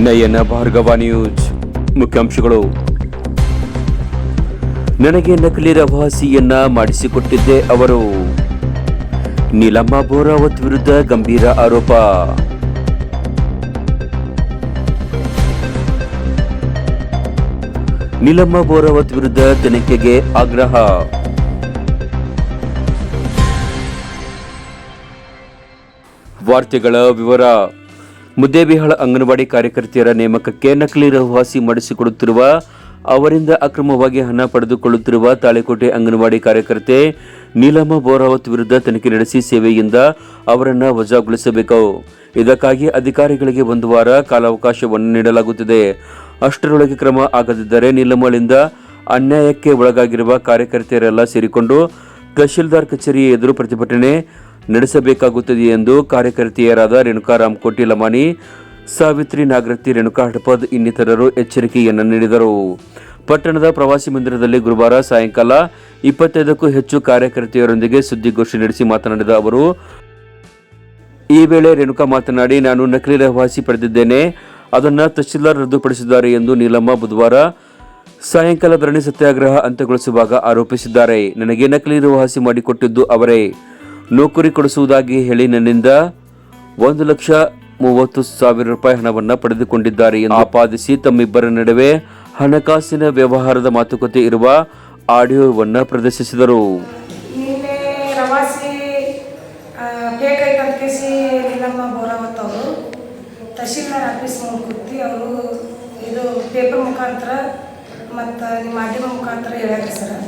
ನಯನ Bhargava news ಮುಖ್ಯಾಂಶಗಳು. ನನಗೆ ನಕಲಿ ರಭಾಸಿಯನ್ನ ಮಾಡಿಸಿಕೊಟ್ಟಿದ್ದೆ ಅವರು. ನೀಲಮ್ಮ ಬೋರಾವತ್ ವಿರುದ್ಧ ಗಂಭೀರ ಆರೋಪ. ನೀಲಮ್ಮ ಬೋರಾವತ್ ವಿರುದ್ಧ ತನಿಖೆಗೆ ಆಗ್ರಹ. ವಾರ್ತೆಗಳ ವಿವರ. ಮುದ್ದೇಬಿಹಾಳ ಅಂಗನವಾಡಿ ಕಾರ್ಯಕರ್ತೆಯರ ನೇಮಕಕ್ಕೆ ನಕಲಿ ರಹವಾಸಿ ಮಾಡಿಸಿಕೊಡುತ್ತಿರುವ, ಅವರಿಂದ ಅಕ್ರಮವಾಗಿ ಹಣ ಪಡೆದುಕೊಳ್ಳುತ್ತಿರುವ ತಾಳೆಕೋಟೆ ಅಂಗನವಾಡಿ ಕಾರ್ಯಕರ್ತೆ ನೀಲಮ್ಮ ಬೋರಾವತ್ ವಿರುದ್ಧ ತನಿಖೆ ನಡೆಸಿ ಸೇವೆಯಿಂದ ಅವರನ್ನು ವಜಾಗೊಳಿಸಬೇಕು. ಇದಕ್ಕಾಗಿ ಅಧಿಕಾರಿಗಳಿಗೆ ಒಂದು ವಾರ ಕಾಲಾವಕಾಶವನ್ನು ನೀಡಲಾಗುತ್ತಿದೆ. ಅಷ್ಟರೊಳಗೆ ಕ್ರಮ ಆಗದಿದ್ದರೆ ನೀಲಮ್ಮಳಿಂದ ಅನ್ಯಾಯಕ್ಕೆ ಒಳಗಾಗಿರುವ ಕಾರ್ಯಕರ್ತೆಯರೆಲ್ಲ ಸೇರಿಕೊಂಡು ತಹಶೀಲ್ದಾರ್ ಕಚೇರಿ ಎದುರು ಪ್ರತಿಭಟನೆ ನಡೆಸಬೇಕಾಗುತ್ತದೆ ಎಂದು ಕಾರ್ಯಕರ್ತೆಯರಾದ ರೇಣುಕಾರಾಮ್ ಕೋಟಿ ಲಮಾನಿ ಸಾವಿತ್ರಿ ನಾಗರತಿ ರೇಣುಕಾ ಹಡಪದ್ ಇನ್ನಿತರರು ಎಚ್ಚರಿಕೆಯನ್ನು ನೀಡಿದರು. ಪಟ್ಟಣದ ಪ್ರವಾಸಿ ಮಂದಿರದಲ್ಲಿ ಗುರುವಾರ ಸಾಯಂಕಾಲ ಇಪ್ಪತ್ತೈದಕ್ಕೂ ಹೆಚ್ಚು ಕಾರ್ಯಕರ್ತೆಯರೊಂದಿಗೆ ಸುದ್ದಿಗೋಷ್ಠಿ ನಡೆಸಿ ಮಾತನಾಡಿದ ಅವರು, ಈ ವೇಳೆ ರೇಣುಕಾ ಮಾತನಾಡಿ, ನಾನು ನಕಲಿ ರಹವಾಸಿ ಪಡೆದಿದ್ದೇನೆ. ಅದನ್ನು ತಹಶೀಲ್ದಾರ್ ರದ್ದುಪಡಿಸಿದ್ದಾರೆ ಎಂದು ನೀಲಮ್ಮ ಬುಧವಾರ ಸಾಯಂಕಾಲ ಧರಣಿ ಸತ್ಯಾಗ್ರಹ ಅಂತ್ಯಗೊಳಿಸುವಾಗ ಆರೋಪಿಸಿದ್ದಾರೆ. ನನಗೆ ನಕಲಿ ರಹವಾಸಿ ಮಾಡಿಕೊಟ್ಟಿದ್ದು ಅವರೇ. ನೌಕರಿ ಕೊಡಿಸುವುದಾಗಿ ಹೇಳಿ ನನ್ನಿಂದ ಒಂದು ಲಕ್ಷ ಮೂವತ್ತು ಸಾವಿರ ರೂಪಾಯಿ ಹಣವನ್ನು ಪಡೆದುಕೊಂಡಿದ್ದಾರೆ ಎಂದು ಆಪಾದಿಸಿ ತಮ್ಮಿಬ್ಬರ ನಡುವೆ ಹಣಕಾಸಿನ ವ್ಯವಹಾರದ ಮಾತುಕತೆ ಇರುವ ಆಡಿಯೋವನ್ನು ಪ್ರದರ್ಶಿಸಿದರು. ತಹಶೀಲ್ದಾರ್ ಆಫೀಸ್ ಕೂತಿ ಅವರು ಇದು ಪೇಪರ್ ಮುಖಾಂತರ ಮತ್ತು ನಿಮ್ಮ ಮಾಧ್ಯಮ ಮುಖಾಂತರ ಹೇಳ್ಯಾರ ಸರ್.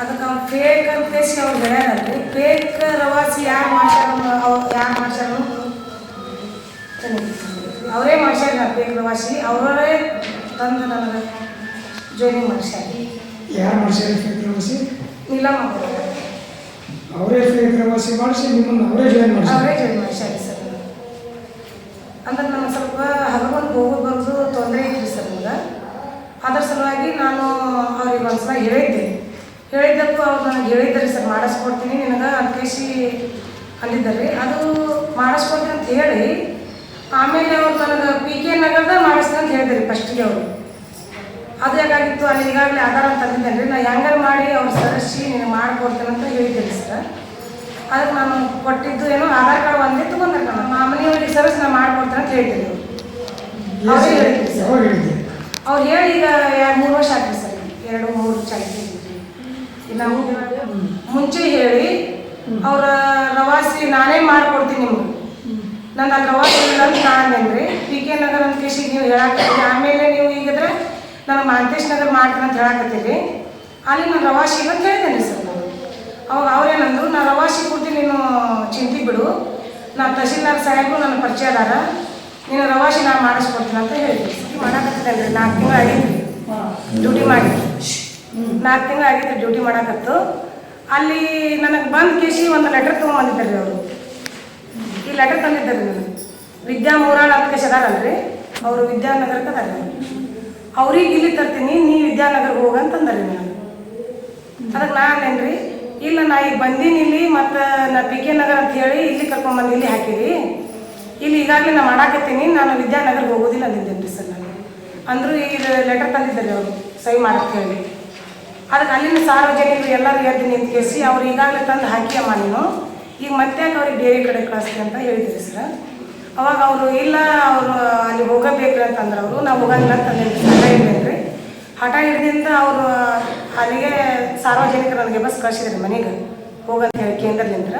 ಅದಕ್ಕೆ ಅವ್ನು ಫೇಕ್ ಅಂತೇಸಿ ಅವ್ರು ಬೆಳೆಯಲ್ರಿ ಫೇಕ್ ರವಾಸಿ ಯಾರು ಮಾಡ್ಸ್ಯಾರ ಅವ್ರು ಯಾರು ಮಾಡ್ಸ್ಯಾರ ಅವರೇ ಮಾಡ್ಸ್ಯಾರ ಫೇಕ್ ರವಾಸಿ. ಅವರೇ ತಂದು ನನಗೆ ಜೋಡಿ ಮಾಡ್ಸ್ಯಾರ. ಯಾರು ಮಾಡ್ಸ್ಯಾರ ಫೇಕ್ ರವಾಸಿ? ಇಲ್ಲ ಅವರೇ ಫೇಕ್ ರವಾಸಿ ಮಾಡಿಸಿ ನಿಮ್ಮನ್ನು ಅವರೇ ಜಾಯಿನ್ ಮಾಡಿ ಅವರೇ ಜಾಯಿನ್ ಮಾಡ್ಸ್ಯಾರ ಸರ್ ಅಂದ್ರೆ ನಮ್ಗೆ ಸ್ವಲ್ಪ ಹಗಬಂದು ಹೋಗೋದು ಬರೋದು ತೊಂದರೆ ಐತ್ರಿ ಸರ್ ನಮ್ಗೆ. ಅದ್ರ ಸಲುವಾಗಿ ನಾನು ಅವ್ರಿಗೆ ಒಂದ್ಸಲ ಹೇಳಿದ್ದೆ. ಹೇಳಿದ್ದಕ್ಕೂ ಅವ್ರು ನನಗೆ ಹೇಳಿದ್ದಾರೆ ಸರ್ ಮಾಡಿಸ್ಕೊಡ್ತೀನಿ. ನಿನಗೆ ಅಂತ ಅಂದಿದ್ದಾರೆ. ರೀ ಅದು ಮಾಡಿಸ್ಕೊಡ್ತೀನಿ ಅಂತ ಹೇಳಿ ಆಮೇಲೆ ಅವ್ರು ನನಗೆ ಪಿ ಕೆ ನಗರದ ಮಾಡಿಸ್ತೀನಿ ಅಂತ ಹೇಳಿದ್ರಿ ಫಸ್ಟಿಗೆ ಅವರು. ಅದು ಹೇಗಾಗಿತ್ತು? ಅಲ್ಲಿ ಈಗಾಗಲೇ ಆಧಾರ ಅಂತ ಅಂದಿದ್ದೇನೆ ರೀ ನಾ ಹೆಂಗಾರು ಮಾಡಿ ಅವ್ರು ಸರಿಸಿ ನೀನು ಮಾಡಿಕೊಡ್ತೇನೆ ಅಂತ ಹೇಳಿದ್ದೀನಿ ಸರ್ ಅದಕ್ಕೆ ನಾನು ಕೊಟ್ಟಿದ್ದು ಏನೋ ಆಧಾರ್ ಕಾರ್ಡ್ ಒಂದೇ ತೊಗೊಂಡ್ರೆ ನಾನು ನಮ್ಮ ಮನೆಯವರಿಗೆ ಸರ್ವಿಸ್ ನಾನು ಮಾಡಿಕೊಡ್ತೇನೆ ಅಂತ ಹೇಳ್ತೀನಿ ಅವ್ರು. ಹೇಳಿದ್ರು. ಸರ್ ಅವ್ರು ಹೇಳಿ ಈಗ ಎರಡು ಮೂರು ವರ್ಷ ಆಗ್ತದೆ ಸರ್ ಎರಡು ಮೂರು ವರ್ಷ ಇಲ್ಲ ಮುಂಚೆ ಹೇಳಿ ಅವರ ರವಾಸಿ ನಾನೇ ಮಾಡ್ಕೊಡ್ತೀನಿ ನಿಮ್ಗೆ. ನನ್ನ ರವಾಸಿ ಇಲ್ಲ ಅಂತ ನಾನು ಅಂದ್ರಿ. ಪಿ ಕೆ ನಗರ್ ಅಂತ ಕೇಶಿಗೆ ನೀವು ಹೇಳಾಕತ್ತೀರಿ. ಆಮೇಲೆ ನೀವು ಈಗಿದ್ರೆ ನಾನು ಮಾಂತೇಶ್ ನಗರ್ ಮಾಡ್ತೀನಿ ಅಂತ ಹೇಳಾಕತ್ತೀರಿ. ಅಲ್ಲಿ ನಾನು ರವಾಸಿ ಅಂತ ಹೇಳಿದ್ದೇನೆ ಸರ್ ನಾನು. ಅವಾಗ ಅವ್ರೇನಂದ್ರು ನಾ ರವಾಸಿ ಕೊಡ್ತೀನಿ ನೀನು ಚಿಂತೆ ಬಿಡು. ನಾ ತಹಶೀಲ್ದಾರ್ ಸಾಹೇಬರು ನನ್ನ ಪರಿಚಯ ಅದಾರ. ನೀನು ರವಾಸಿ ನಾನು ಮಾಡಿಸ್ಕೊಡ್ತೀನಿ ಅಂತ ಹೇಳಿದ್ವಿ ಮಾಡಾಕತ್ತಿದ್ದೇನೆ ರೀ ನಾಲ್ಕು ತಿಂಗಳು ಐದು ಡ್ಯೂಟಿ ಮಾಡಿ. ನಾಲ್ಕು ತಿಂಗಳು ಆಗಿತ್ತು ಡ್ಯೂಟಿ ಮಾಡಾಕತ್ತು. ಅಲ್ಲಿ ನನಗೆ ಬಂದು ಕೇಸಿ ಒಂದು ಲೆಟರ್ ತೊಗೊಂಬಂದಿದ್ದಾರೆ ಅವರು. ಈ ಲೆಟರ್ ತಂದಿದ್ದಾರೆ ನನಗೆ. ವಿದ್ಯಾ ಮೂರಾಳ ಅಂತ ಅದಾರಲ್ರಿ? ಅವರು ವಿದ್ಯಾನಗರಕ್ಕೆ ಅದಾರ. ಅವ್ರಿಗೆ ಇಲ್ಲಿ ತರ್ತೀನಿ, ನೀ ವಿದ್ಯಾನಗರ್ಗೆ ಹೋಗಂತಂದಾರೆ ನಾನು ಅದಕ್ಕೆ ನಾನು ರೀ ಇಲ್ಲ, ನಾ ಈಗ ಬಂದೀನಿ ಇಲ್ಲಿ, ಮತ್ತು ನಾ ಪಿ ಕೆ ನಗರ್ ಅಂತ ಹೇಳಿ ಇಲ್ಲಿ ಕರ್ಕೊಂಬಂದು ಇಲ್ಲಿ ಹಾಕಿರಿ. ಇಲ್ಲಿ ಈಗಾಗಲೇ ನಾ ಮಾಡಾಕತ್ತೀನಿ, ನಾನು ವಿದ್ಯಾನಗರ್ಗೆ ಹೋಗೋದಿಲ್ಲ ಅಂದಿದ್ದೇನೆ ರೀ ಸರ್ ನಾನು. ಅಂದರು ಈಗ ಲೆಟರ್ ತಂದಿದ್ದಾರೆ ಅವರು, ಸಹಿ ಮಾಡಕ್ಕೆ ಹೇಳಿ. ಅದಕ್ಕೆ ಅಲ್ಲಿನ ಸಾರ್ವಜನಿಕರು ಎಲ್ಲರೂ ಎದ್ದು ನಿಂತು ಕೇಸಿ ಅವ್ರು ಈಗಾಗಲೇ ತಂದು ಹಾಕಿಯಮ್ಮ ನೀನು. ಈಗ ಮತ್ತೆ ಅವ್ರಿಗೆ ಬೇರೆ ಕಡೆ ಕಳಿಸ್ತೀವಿ ಅಂತ ಹೇಳಿದ್ರಿ ಸರ್. ಅವಾಗ ಅವರು, ಇಲ್ಲ, ಅವರು ಅಲ್ಲಿ ಹೋಗಬೇಕು ಅಂತಂದ್ರೆ ಅವರು. ನಾವು ಹೋಗಂಗಿಲ್ಲ ಅಂತಂದ್ರೆ. ಹಠ ಹಿಡಿದ್ರಿ ಹಠ ಹಿಡಿದಿಂದ ಅವರು ಅಲ್ಲಿಗೆ ಸಾರ್ವಜನಿಕರು ನನಗೆ ಬಸ್ ಕಳಿಸಿದ್ರಿ ಮನೆಗೆ. ಹೋಗಂತ ಹೇಳಿ ಕೇಂದ್ರದಿಂದ.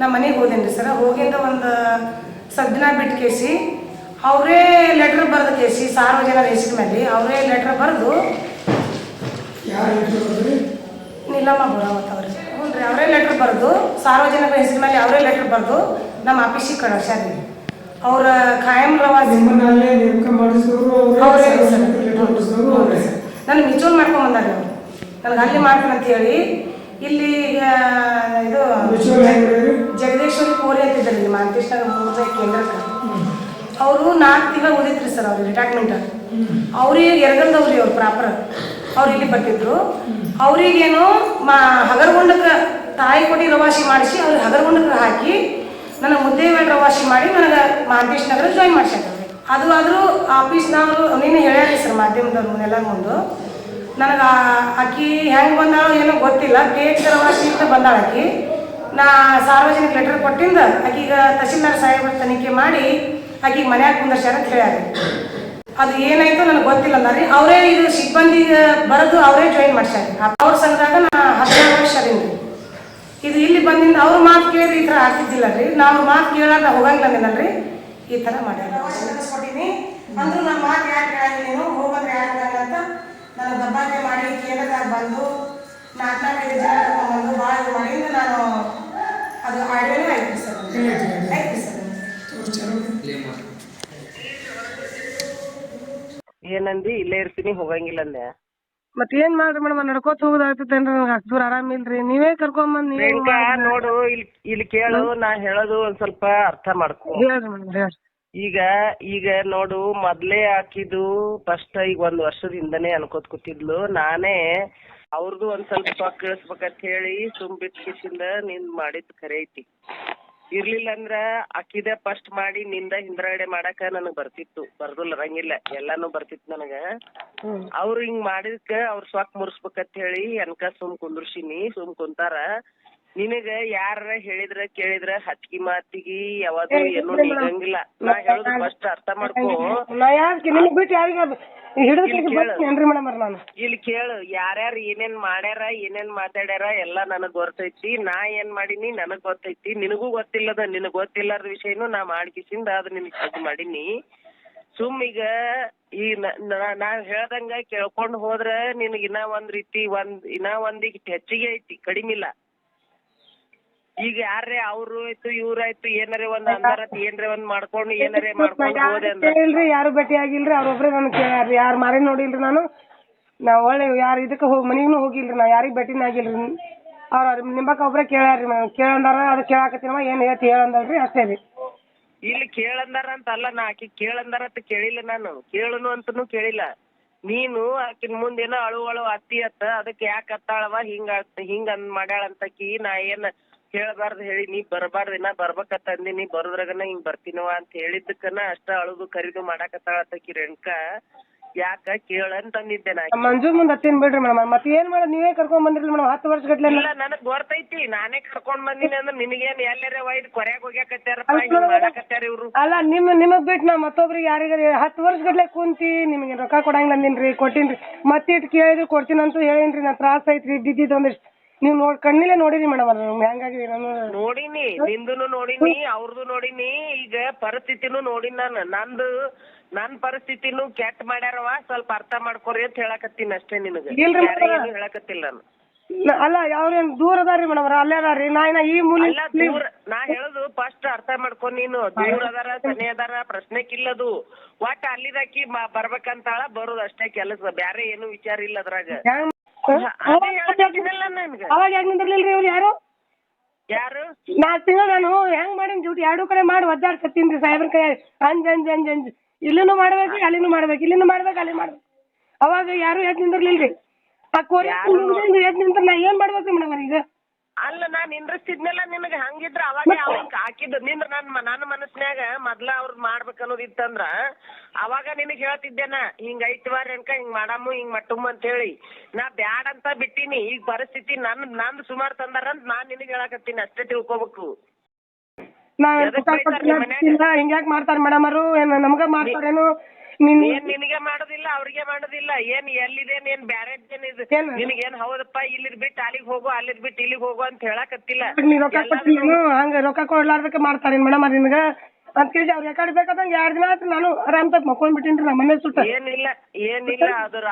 ನಮ್ಮ ಮನೆಗೆ ಹೋದೇನ್ರಿ ಸರ್. ಹೋಗಿಂದ ಒಂದು ಸದ್ದಿನ ದಿನ ಬಿಟ್ಟು ಕೇಸಿ, ಅವರೇ ಲೆಟ್ರ್ ಬರೆದು ಕೇಸಿ, ಸಾರ್ವಜನಿಕರ ಹೆಸರು ಮೇಲೆ ಅವರೇ ಲೆಟ್ರ್ ಬರೆದು ನೀಲಮ್ಮ ಬರಾವತ್ ಅವ್ರಿ. ಹ್ಞೂ ರೀ ಅವರೇ ಲೆಟ್ರ್ ಬರೆದು ಸಾರ್ವಜನಿಕರ ಹೆಸರಿನಲ್ಲಿ ಅವರೇ ಲೆಟ್ರ್ ಬರೆದು ನಮ್ಮ ಆಫೀಸಿಗೆ ಕಳಿಸ್ಯಾರ ಅವ್ರ ಖಾಯಂ ರವಾಜ್ ಅವರೇ ನನಗೆ ಮ್ಯೂಚುವಲ್ ಮಾಡ್ಕೊಂಡ್ ಬಂದಾರೆ ಅವರು ನನಗೆ ಅಲ್ಲಿ ಮಾಡ್ತೀನಿ ಅಂತ ಹೇಳಿ ಇಲ್ಲಿ ಈಗ ಇದು? ಜಗದೀಶ್ವರಿ ಕೋರಿ ಅಂತಿದ್ದಾರೆ ಇಲ್ಲಿ ಮಾಂತೇಶ್ ನಗರ ಮೂರನೇ ಕೇಂದ್ರಕ್ಕೆ. ಅವರು ನಾಲ್ಕು ತಿಂಗಳು ಓದಿತ್ರಿ ಸರ್ ಅವ್ರು ರಿಟೈರ್ಮೆಂಟ್ ಅವ್ರಿಗೆ ಎರಗಲ್ದವ್ರಿ ಅವ್ರು ಪ್ರಾಪರ್ ಅವ್ರು ಇಲ್ಲಿ ಬರ್ತಿದ್ರು. ಅವ್ರಿಗೇನು ಮಾ ಹಗರಗುಂಡಕ್ಕೆ ತಾಯಿ ಕೊಟ್ಟಿ ರವಾಸಿ ಮಾಡಿಸಿ, ಅವ್ರಿಗೆ ಹಗರಗುಂಡಕ್ಕೆ ಹಾಕಿ ನನಗೆ ಮೇಲೆ ರವಾಸಿ ಮಾಡಿ ನನಗೆ ಮಾಂತೇಶ್ ನಗರ ಜಾಯಿನ್ ಮಾಡಿಸ್ಯಾರ ಅದು ಆದರೂ ಆಫೀಸ್ನವರು ನೀನು ಹೇಳ್ಯಾರಿ ಸರ್ ಮಾಧ್ಯಮದವ್ರು ಎಲ್ಲ ಮುಂದೆ ನನಗೆ ಆಕಿ ಹೆಂಗೆ ಬಂದಾಳೋ ಏನೋ ಗೊತ್ತಿಲ್ಲ ಬೇಕರವಾಸಿ ಅಂತ ಬಂದಾಳ ಆಕಿ ನಾ ಸಾರ್ವಜನಿಕ ಲೆಟರ್ ಕೊಟ್ಟಿಂದ ಆಕೀಗ ತಹಸೀಲ್ದಾರ್ ಸಾಹೇಬ್ರ ತನಿಖೆ ಮಾಡಿ ಆಕಿಗೆ ಮನ್ಯಾಗ ಕುಂದರ್ಸ್ಯಾರ ಅಂತ ಹೇಳ್ಯಾರ. ಅದು ಏನಾಯ್ತು ನನಗೆ ಗೊತ್ತಿಲ್ಲ ರೀ ಅವರೇ ಇದು ಸಿಬ್ಬಂದಿ ಬರೋದು ಅವರೇ ಜಾಯಿನ್ ಮಾಡ್ಸ್ಯಾರ. ಅವ್ರ ಸಂಘದಾಗ ನಾ ಹದಿನಾರು ವರ್ಷ ಅದೀನಿ. ಇದು ಇಲ್ಲಿ ಬಂದಿಂದ ಅವ್ರ ಮಾತು ಕೇಳಿ ಈ ಥರ ಆಗ್ತಿದ್ದಿಲ್ಲ ರೀ. ನಾವು ಮಾತು ಕೇಳಾಕ ಹೋಗಂಗಿಲ್ಲ ರೀ ಈ ಥರ ಮಾಡ್ಯಾರ. ಕೊಟ್ಟಿನಿ ಅಂದ್ರೂ ನನ್ನ ಮಾತು ಯಾಕೆ ಕೇಳಂಗಿಲ್ಲ ನೀನು? ಹೋಗಂದ್ರೆ ಯಾಕೆ ಅಂತ ನಾನು ದಬ್ಬಾಕೆ ಮಾಡಿ ಕೇಂದ್ರದಾಗ ಬಂದು ನಾಲ್ಕು ನಾಲ್ಕೈದು ಜನ ಕರ್ಕೊಂಡ್ಬಂದು ಭಾಳ ಇದು ಮಾಡಿಂದ ನಾನು ಅದು ಆಡಿಯೋನೇ ಆಯ್ತು ಸರ್. ಆಯ್ತು ಸರ್. ಏನಂದಿ? ಇಲ್ಲೇ ಇರ್ತೀನಿ ಹೋಗಂಗಿಲ್ಲ ಅಂದೆ ಮತ್ತೆ ಏನ್ ಮಾಡ್ರಿ ಮೇಡಮ್? ನಡ್ಕೋತ ಹೋಗೋದಾಗ್ತದೇನ್ರಿ ನನಗೆ ಅಷ್ಟು ದೂರ ಆರಾಮಿಲ್ರಿ ನೀವೇ ಕರ್ಕೊಂಬಂದ್ ನೀವೇ ಪ್ರಿಯಾಂಕಾ ನೋಡು ಇಲ್ಲಿ ಇಲ್ಲಿ ಕೇಳು ನಾ ಹೇಳೋದು ಒಂದ್ ಸ್ವಲ್ಪ ಅರ್ಥ ಮಾಡ್ಕೊ. ಹೇಳ್ರಿ ಮೇಡಮ್ ಹೇಳ್ರಿ. ಈಗ ಈಗ ನೋಡು ಮೊದ್ಲೇ ಹಾಕಿದ್ದು ಫಸ್ಟ್ ಈಗ ಒಂದ್ ವರ್ಷದ ಹಿಂದನೇ ಅನ್ಕೋತ್ ಕೂತಿದ್ಲು. ನಾನೇ ಅವ್ರದ್ದು ಒಂದ್ ಸ್ವಲ್ಪ ಕೇಳಿಸ್ಬೇಕಂತ ಹೇಳಿ ಸುಮ್ ಬಿಟ್ ಕಿಸಿಂದ ನಿನ್ ಮಾಡಿದ್ ಕರೆ ಐತಿ. ಇರ್ಲಿಲ್ಲ ಅಂದ್ರ ಅಕ್ಕಿದೆ ಫಸ್ಟ್ ಮಾಡಿ ನಿಂದ ಹಿಂದ್ರಗಡೆ ಮಾಡಾಕ ನನಗ್ ಬರ್ತಿತ್ತು. ಬರ್ದುಲ್ ರಂಗಿಲ್ಲ ಎಲ್ಲಾನು ಬರ್ತಿತ್ತು ನನಗ. ಅವ್ರು ಹಿಂಗ್ ಮಾಡಿದ್ಕ ಅವ್ರ ಸೊಕ್ ಮುರ್ಸ್ಬೇಕಂತ ಹೇಳಿ ಅನ್ಕ ಸುಮ್ ಕುಂದ್ರಸಿನಿ ಸುಮ್ ಕುಂತಾರ. ನಿನಗ ಯಾರ ಹೇಳಿದ್ರ ಕೇಳಿದ್ರ ಹತ್ತಿ ಮಾತಿಗಿ ಯಾವತ್ತೂ ಏನು ನೀಗಂಗಿಲ್ಲ ನಾ ಹೇಳುದು ಫಸ್ಟ್ ಅರ್ಥ ಮಾಡ್ಕೋ. ನಾ ಯಾಕೆ ನಿಮ್ಗೆ ಬಿಟ್ಟು ಯಾರಿಗ ಹಿಡಿದು ಇಲ್ಲಿ ಕೇಳು. ಬರ್ತೀನೇನ್ರಿ ಮೇಡಮ್ ನಾನು? ಇಲ್ಲಿ ಕೇಳು. ಯಾರ್ಯಾರ ಏನೇನ್ ಮಾಡ್ಯಾರ ಏನೇನ್ ಮಾತಾಡ್ಯಾರ ಎಲ್ಲಾ ನನಗ್ ಗೊತ್ತೈತಿ ನಾ ಏನ್ ಮಾಡೀನಿ ನನಗ್ ಗೊತ್ತೈತಿ. ನಿನಗೂ ಗೊತ್ತಿಲ್ಲದ ನಿನಗ್ ಗೊತ್ತಿಲ್ಲಾರ ವಿಷಯನು ನಾ ಮಾಡ್ಕಿಸಿಂದ ಅದ್ ನಿನಗ್ ಅದು ಮಾಡೀನಿ. ಸುಮ್ ಈಗ ಈ ನಾವ್ ಹೇಳ್ದಂಗ ಕೇಳ್ಕೊಂಡ್ ಹೋದ್ರ ನಿನಗ್ ಇನ್ನ ಒಂದ್ ರೀತಿ ಒಂದ್ ಇನ್ನ ಒಂದಿಗ್ ಹೆಚ್ಚಿಗೆ ಐತಿ ಕಡಿಮಿಲ್ಲ. ಈಗ ಯಾರೇ ಅವ್ರು ಆಯ್ತು ಇವ್ರಾಯ್ತು ಏನಾರೇ ಒಂದ್ ಅಂದಾರತ್ ಏನ್ರೇ ಒಂದ್ ಮಾಡ್ಕೊಂಡು ಏನಾರೇ ಮಾಡ್ಕೊಂಡು ಹೋದೆ ಅಂದ್ರ. ಕೇಳಿಲ್ರಿ ಯಾರು ಭೇಟಿ ಆಗಿಲ್ರಿ ಅವ್ರೊಬ್ರೆ ನನ್ ಕೇಳ್ಯಾರ್ರಿ. ಯಾರ ಮಾರೇ ನೋಡಿಲ್ರಿ ನಾನು. ನಾ ಒಳ್ಳೆ ಯಾರು ಇದಕ್ಕೆ ಹೋಗಿ ಮನಿಗೂ ಹೋಗಿಲ್ರಿ ನಾ ಯಾರಿಗ್ ಭೇಟಿನ ಆಗಿಲ್ರಿ. ಅವ್ರ ನಿಂಬಕ್ಕ ಒಬ್ರೆ ಕೇಳ್ಯಾರ್ರಿ ನಾನು ಕೇಳಂದಾರ ಅದು ಕೇಳಾಕತ್ತಿನವ ಏನ್ ಹೇಳ್ತಿ ಹೇಳಂದಲ್ರಿ ಅಷ್ಟೇ ರೀ. ಇಲ್ಲಿ ಕೇಳಂದಾರ ಅಂತ ಅಲ್ಲ ನಾ ಆಕಿ ಕೇಳಂದಾರ ಅಂತ ಕೇಳಿಲ್ಲ ನಾನು. ಕೇಳನು ಅಂತನು ಕೇಳಿಲ್ಲ. ನೀನು ಆಕಿನ ಮುಂದೇನೋ ಅಳು ಅಳು ಅತ್ತಿ ಅತ್ತ ಅದಕ್ಕೆ ಯಾಕೆ ಅತ್ತಾಳವ ಹಿಂಗ ಹಿಂಗ ಅಂದ್ ಮಾಡ್ಯಾಳ ಅಂತಕಿ ನಾ ಏನ್ ಹೇಳ್ಬಾರ್ದು ಹೇಳಿ ನೀ ಬರ್ಬಾರ್ದು ಇನ್ನ ನೀ ಅಂದಿನಿ ಬರೋದ್ರಾಗನ ಹಿಂಗ್ ಬರ್ತೀನವ ಅಂತ ಹೇಳಿದ್ದಕ್ಕನ ಅಷ್ಟ ಅಳುದು ಕರಿದು ಮಾಡಾಕತ್ತಾಳ ಅಂತಕಿ ರೇಣುಕಾ ಯಾಕ ಕೇಳಂತಂದಿದ್ದೆ ನಾ ಮಂಜು ಮುಂದ್ ಹತ್ತೀನಿ ಬಿಡ್ರಿ ಮೇಡಮ್ ಮತ್ತೆ ಏನ್ ಮಾಡೋದು ನೀವೇ ಕರ್ಕೊಂಡ್ ಬಂದ್ರಿ ಮೇಡಮ್ ಹತ್ತು ವರ್ಷ ಗಟ್ಲೆ ಇಲ್ಲ ನನಗ್ ಗೊತ್ತೈತಿ ನಾನೇ ಕರ್ಕೊಂಡ್ ಬಂದಿನಿ ಅಂದ್ರ ನಿನಗೇನ್ ಎಲ್ಲಾರ ಒಯ್ದು ಕೊರ್ಯಾಗ ಹೋಗ್ಯಾಕತ್ತಾರ ಇವ್ರು? ಅಲ್ಲ ನಿಮ್ ನಿಮಗ್ ಬಿಟ್ಟು ನಾ ಮತ್ತೊಬ್ರಿಗೆ ಯಾರಿಗಾರ ಹತ್ತು ವರ್ಷ ಗಟ್ಲೆ ಕುಂತಿ ನಿಮಗೆ ರೊಕ್ಕ ಕೊಡಂಗಿಲ್ಲ ಅಂದಿನ್ರಿ ಕೊಟ್ಟಿನ್ರಿ. ಮತ್ತಿಟ್ ಕೇಳಿದ್ರು ಕೊಡ್ತೀನಂತ ಹೇಳಿನ್ರಿ ನಾ ತ್ರಾಸ ಐತ್ರಿ ಬಿದ್ದಿದ್ದು ಒಂದಿಷ್ಟು. ನೀವು ನೋಡ್ ಕಣ್ಣಿಲೆ ನೋಡಿರಿ ಮೇಡಮ್ ಅದು ಹೆಂಗಾಗಿ ನಾನು ನೋಡಿನಿ ನಿಂದುನು ನೋಡಿನಿ ಅವ್ರದ್ದು ನೋಡಿನಿ ಈಗ ಪರಿಸ್ಥಿತಿನೂ ನೋಡಿನಿ ನಾನು. ನಂದು ನನ್ ಪರಿಸ್ಥಿತಿನೂ ಕೆಟ್ಟ ಮಾಡ್ಯಾರವ ಸ್ವಲ್ಪ ಅರ್ಥ ಮಾಡ್ಕೊರಿ ಅಂತ ಹೇಳಕತ್ತೀನಿ ಅಷ್ಟೇ ನಿನಗ. ಇಲ್ರಿ ಬೇರೆ ಏನು ಹೇಳಕತ್ತಿಲ್ಲ ನಾನು. ನ- ಅಲ್ಲ ಯಾವ್ರೇನ್ ದೂರ ಅದಾರಿ ಮೇಡಮ್ ಅಲ್ಲೇ ಅದಾರಿ ನಾ ಇನ್ನ ಈ ಮೂಲಿ ಅಲ್ಲ ದೂರ ನಾ ಹೇಳುದು ಫಸ್ಟ್ ಅರ್ಥ ಮಾಡ್ಕೊ ನೀನು. ದೂರ ಅದಾರ ಸನಿ ಅದಾರ ಪ್ರಶ್ನೆಕ್ಕಿಲ್ಲದು ಒಟ್ಟ ಅಲ್ಲಿದಾಕಿ ಬರ್ಬೇಕಂತಾಳ ಬರೋದು ಅಷ್ಟೇ ಕೆಲಸ. ಬ್ಯಾರೆ ಏನು ವಿಚಾರ ಇಲ್ಲ ಅದ್ರಾಗ. ಅವಾಗ ಯಾಕೆ ನಿಂದಿರ್ಲಿಲ್ರಿ ಇವ್ರು ಯಾರು? ಯಾರು? ನಾಲ್ಕು ತಿಂಗಳು ನಾನು ಹೆಂಗ್ ಮಾಡೀನಿ ಡ್ಯೂಟಿ ಎರಡೂ ಕಡೆ ಮಾಡಿ ಒದ್ದಾಡ್ಸತ್ತೀನಿ ಸಾಹೇಬ್ರ ಕೈ ಅಂಜ್ ಅಂಜ್ ಅಂಜ್ ಅಂಜ್. ಇಲ್ಲಿನೂ ಮಾಡ್ಬೇಕು ಅಲ್ಲಿನೂ ಮಾಡ್ಬೇಕು ಇಲ್ಲಿನೂ ಮಾಡ್ಬೇಕು ಅಲ್ಲಿ ಮಾಡ್ಬೇಕು. ಅವಾಗ ಯಾರು ಎದ್ ನಿಂದಿರ್ಲಿಲ್ರಿ ಆ ಕೋರಿ ಎದ್ ನಿಂತ್ರ ನಾ ಏನ್ ಮಾಡ್ಬೇಕು ಮೇಡಮ್ ಈಗ ಅಲ್ಲ ನಾ ನಿಂದ್ರಿಸ್ತಿದ್ನಲ್ಲ ನಿನಗ ಹಂಗಿದ್ರ ಅವಾಗ ಅವ್ನ್ ಹಾಕಿದ್ದು. ನಿಂದ್ರ ನನ್ ನನ್ನ ಮನಸ್ನ್ಯಾಗ ಮೊದ್ಲ ಅವ್ರ ಮಾಡ್ಬೇಕ್ ಅನ್ನೋದ್ ಇತ್ತಂದ್ರ ಅವಾಗ ನಿನಗ್ ಹೇಳ್ತಿದ್ದೇನ ಹಿಂಗ್ ಐತ್ ವಾರ ಅನ್ಕ ಹಿಂಗ್ ಮಾಡಮ್ಮು ಹಿಂಗ್ ಮಟ್ಟಮ್ಮ ಅಂತ ಹೇಳಿ ನಾ ಬ್ಯಾಡ್ ಅಂತ ಬಿಟ್ಟಿನಿ ಈಗ ಪರಿಸ್ಥಿತಿ ನನ್ ನಂದ್ ಸುಮಾರ್ ತಂದಾರ ಅಂತ ನಾನ್ ನಿನಗ್ ಹೇಳಕತ್ತೀನಿ ಅಷ್ಟೇ ತಿಳ್ಕೊಬೇಕು. ನಾವ್ ಎದಕ್ ಬೈತಾರ್ ನಿಮ್ ಮನ್ಯಾಗ? ಹಿಂಗ್ಯಾಕ್ ಮಾಡ್ತಾರ ಮೇಡಮ್ ಅವರು ಏನ್ ನಮ್ಗ ಮಾಡ್ತಾರೇನು? ನಿನ್ ಏನ್ ನಿನಗೆ ಮಾಡೋದಿಲ್ಲ ಅವ್ರಿಗೆ ಮಾಡೋದಿಲ್ಲ ಏನ್ ಎಲ್ಲಿದೇನ್ ಏನ್ ಬ್ಯಾರೆ ಏನ್ ಇದು ಏನು? ನಿನಗೇನ್ ಹೌದಪ್ಪ ಇಲ್ಲಿದ್ ಬಿಟ್ಟು ಅಲ್ಲಿಗ್ ಹೋಗು ಅಲ್ಲಿದ್ ಬಿಟ್ಟು ಇಲ್ಲಿಗ್ ಹೋಗು ಅಂತ ಹೇಳಕತ್ತಿಲ್ಲ. ನೀ ರೊಕ್ಕ ಕೊಟ್ಟಿಲ್ಲ ಹಂಗ ರೊಕ್ಕ ಕೊಡ್ಲಾರ್ದಕ್ಕೆ ಮಾಡ್ತಾರೆ ಮೇಡಮ್ ಅದ್ ನಿನಗ? ಅಂತ ಕೇಳಿ ಅವ್ರ ಯಾಕಡೆ ಬೇಕಾದಂಗ ಎರಡ್ ದಿನ ಆಯ್ತು ನಾನು ಆರಾಮ್ ತಪ್ಪ ಮಕ್ಕೊಂಡ್ ಬಿಟ್ಟಿನ್ರಿ ನಮ್ಮ ಮನೆ ಸುಟ್ಟ. ಏನಿಲ್ಲ ಏನಿಲ್ಲ ಅದ್ರ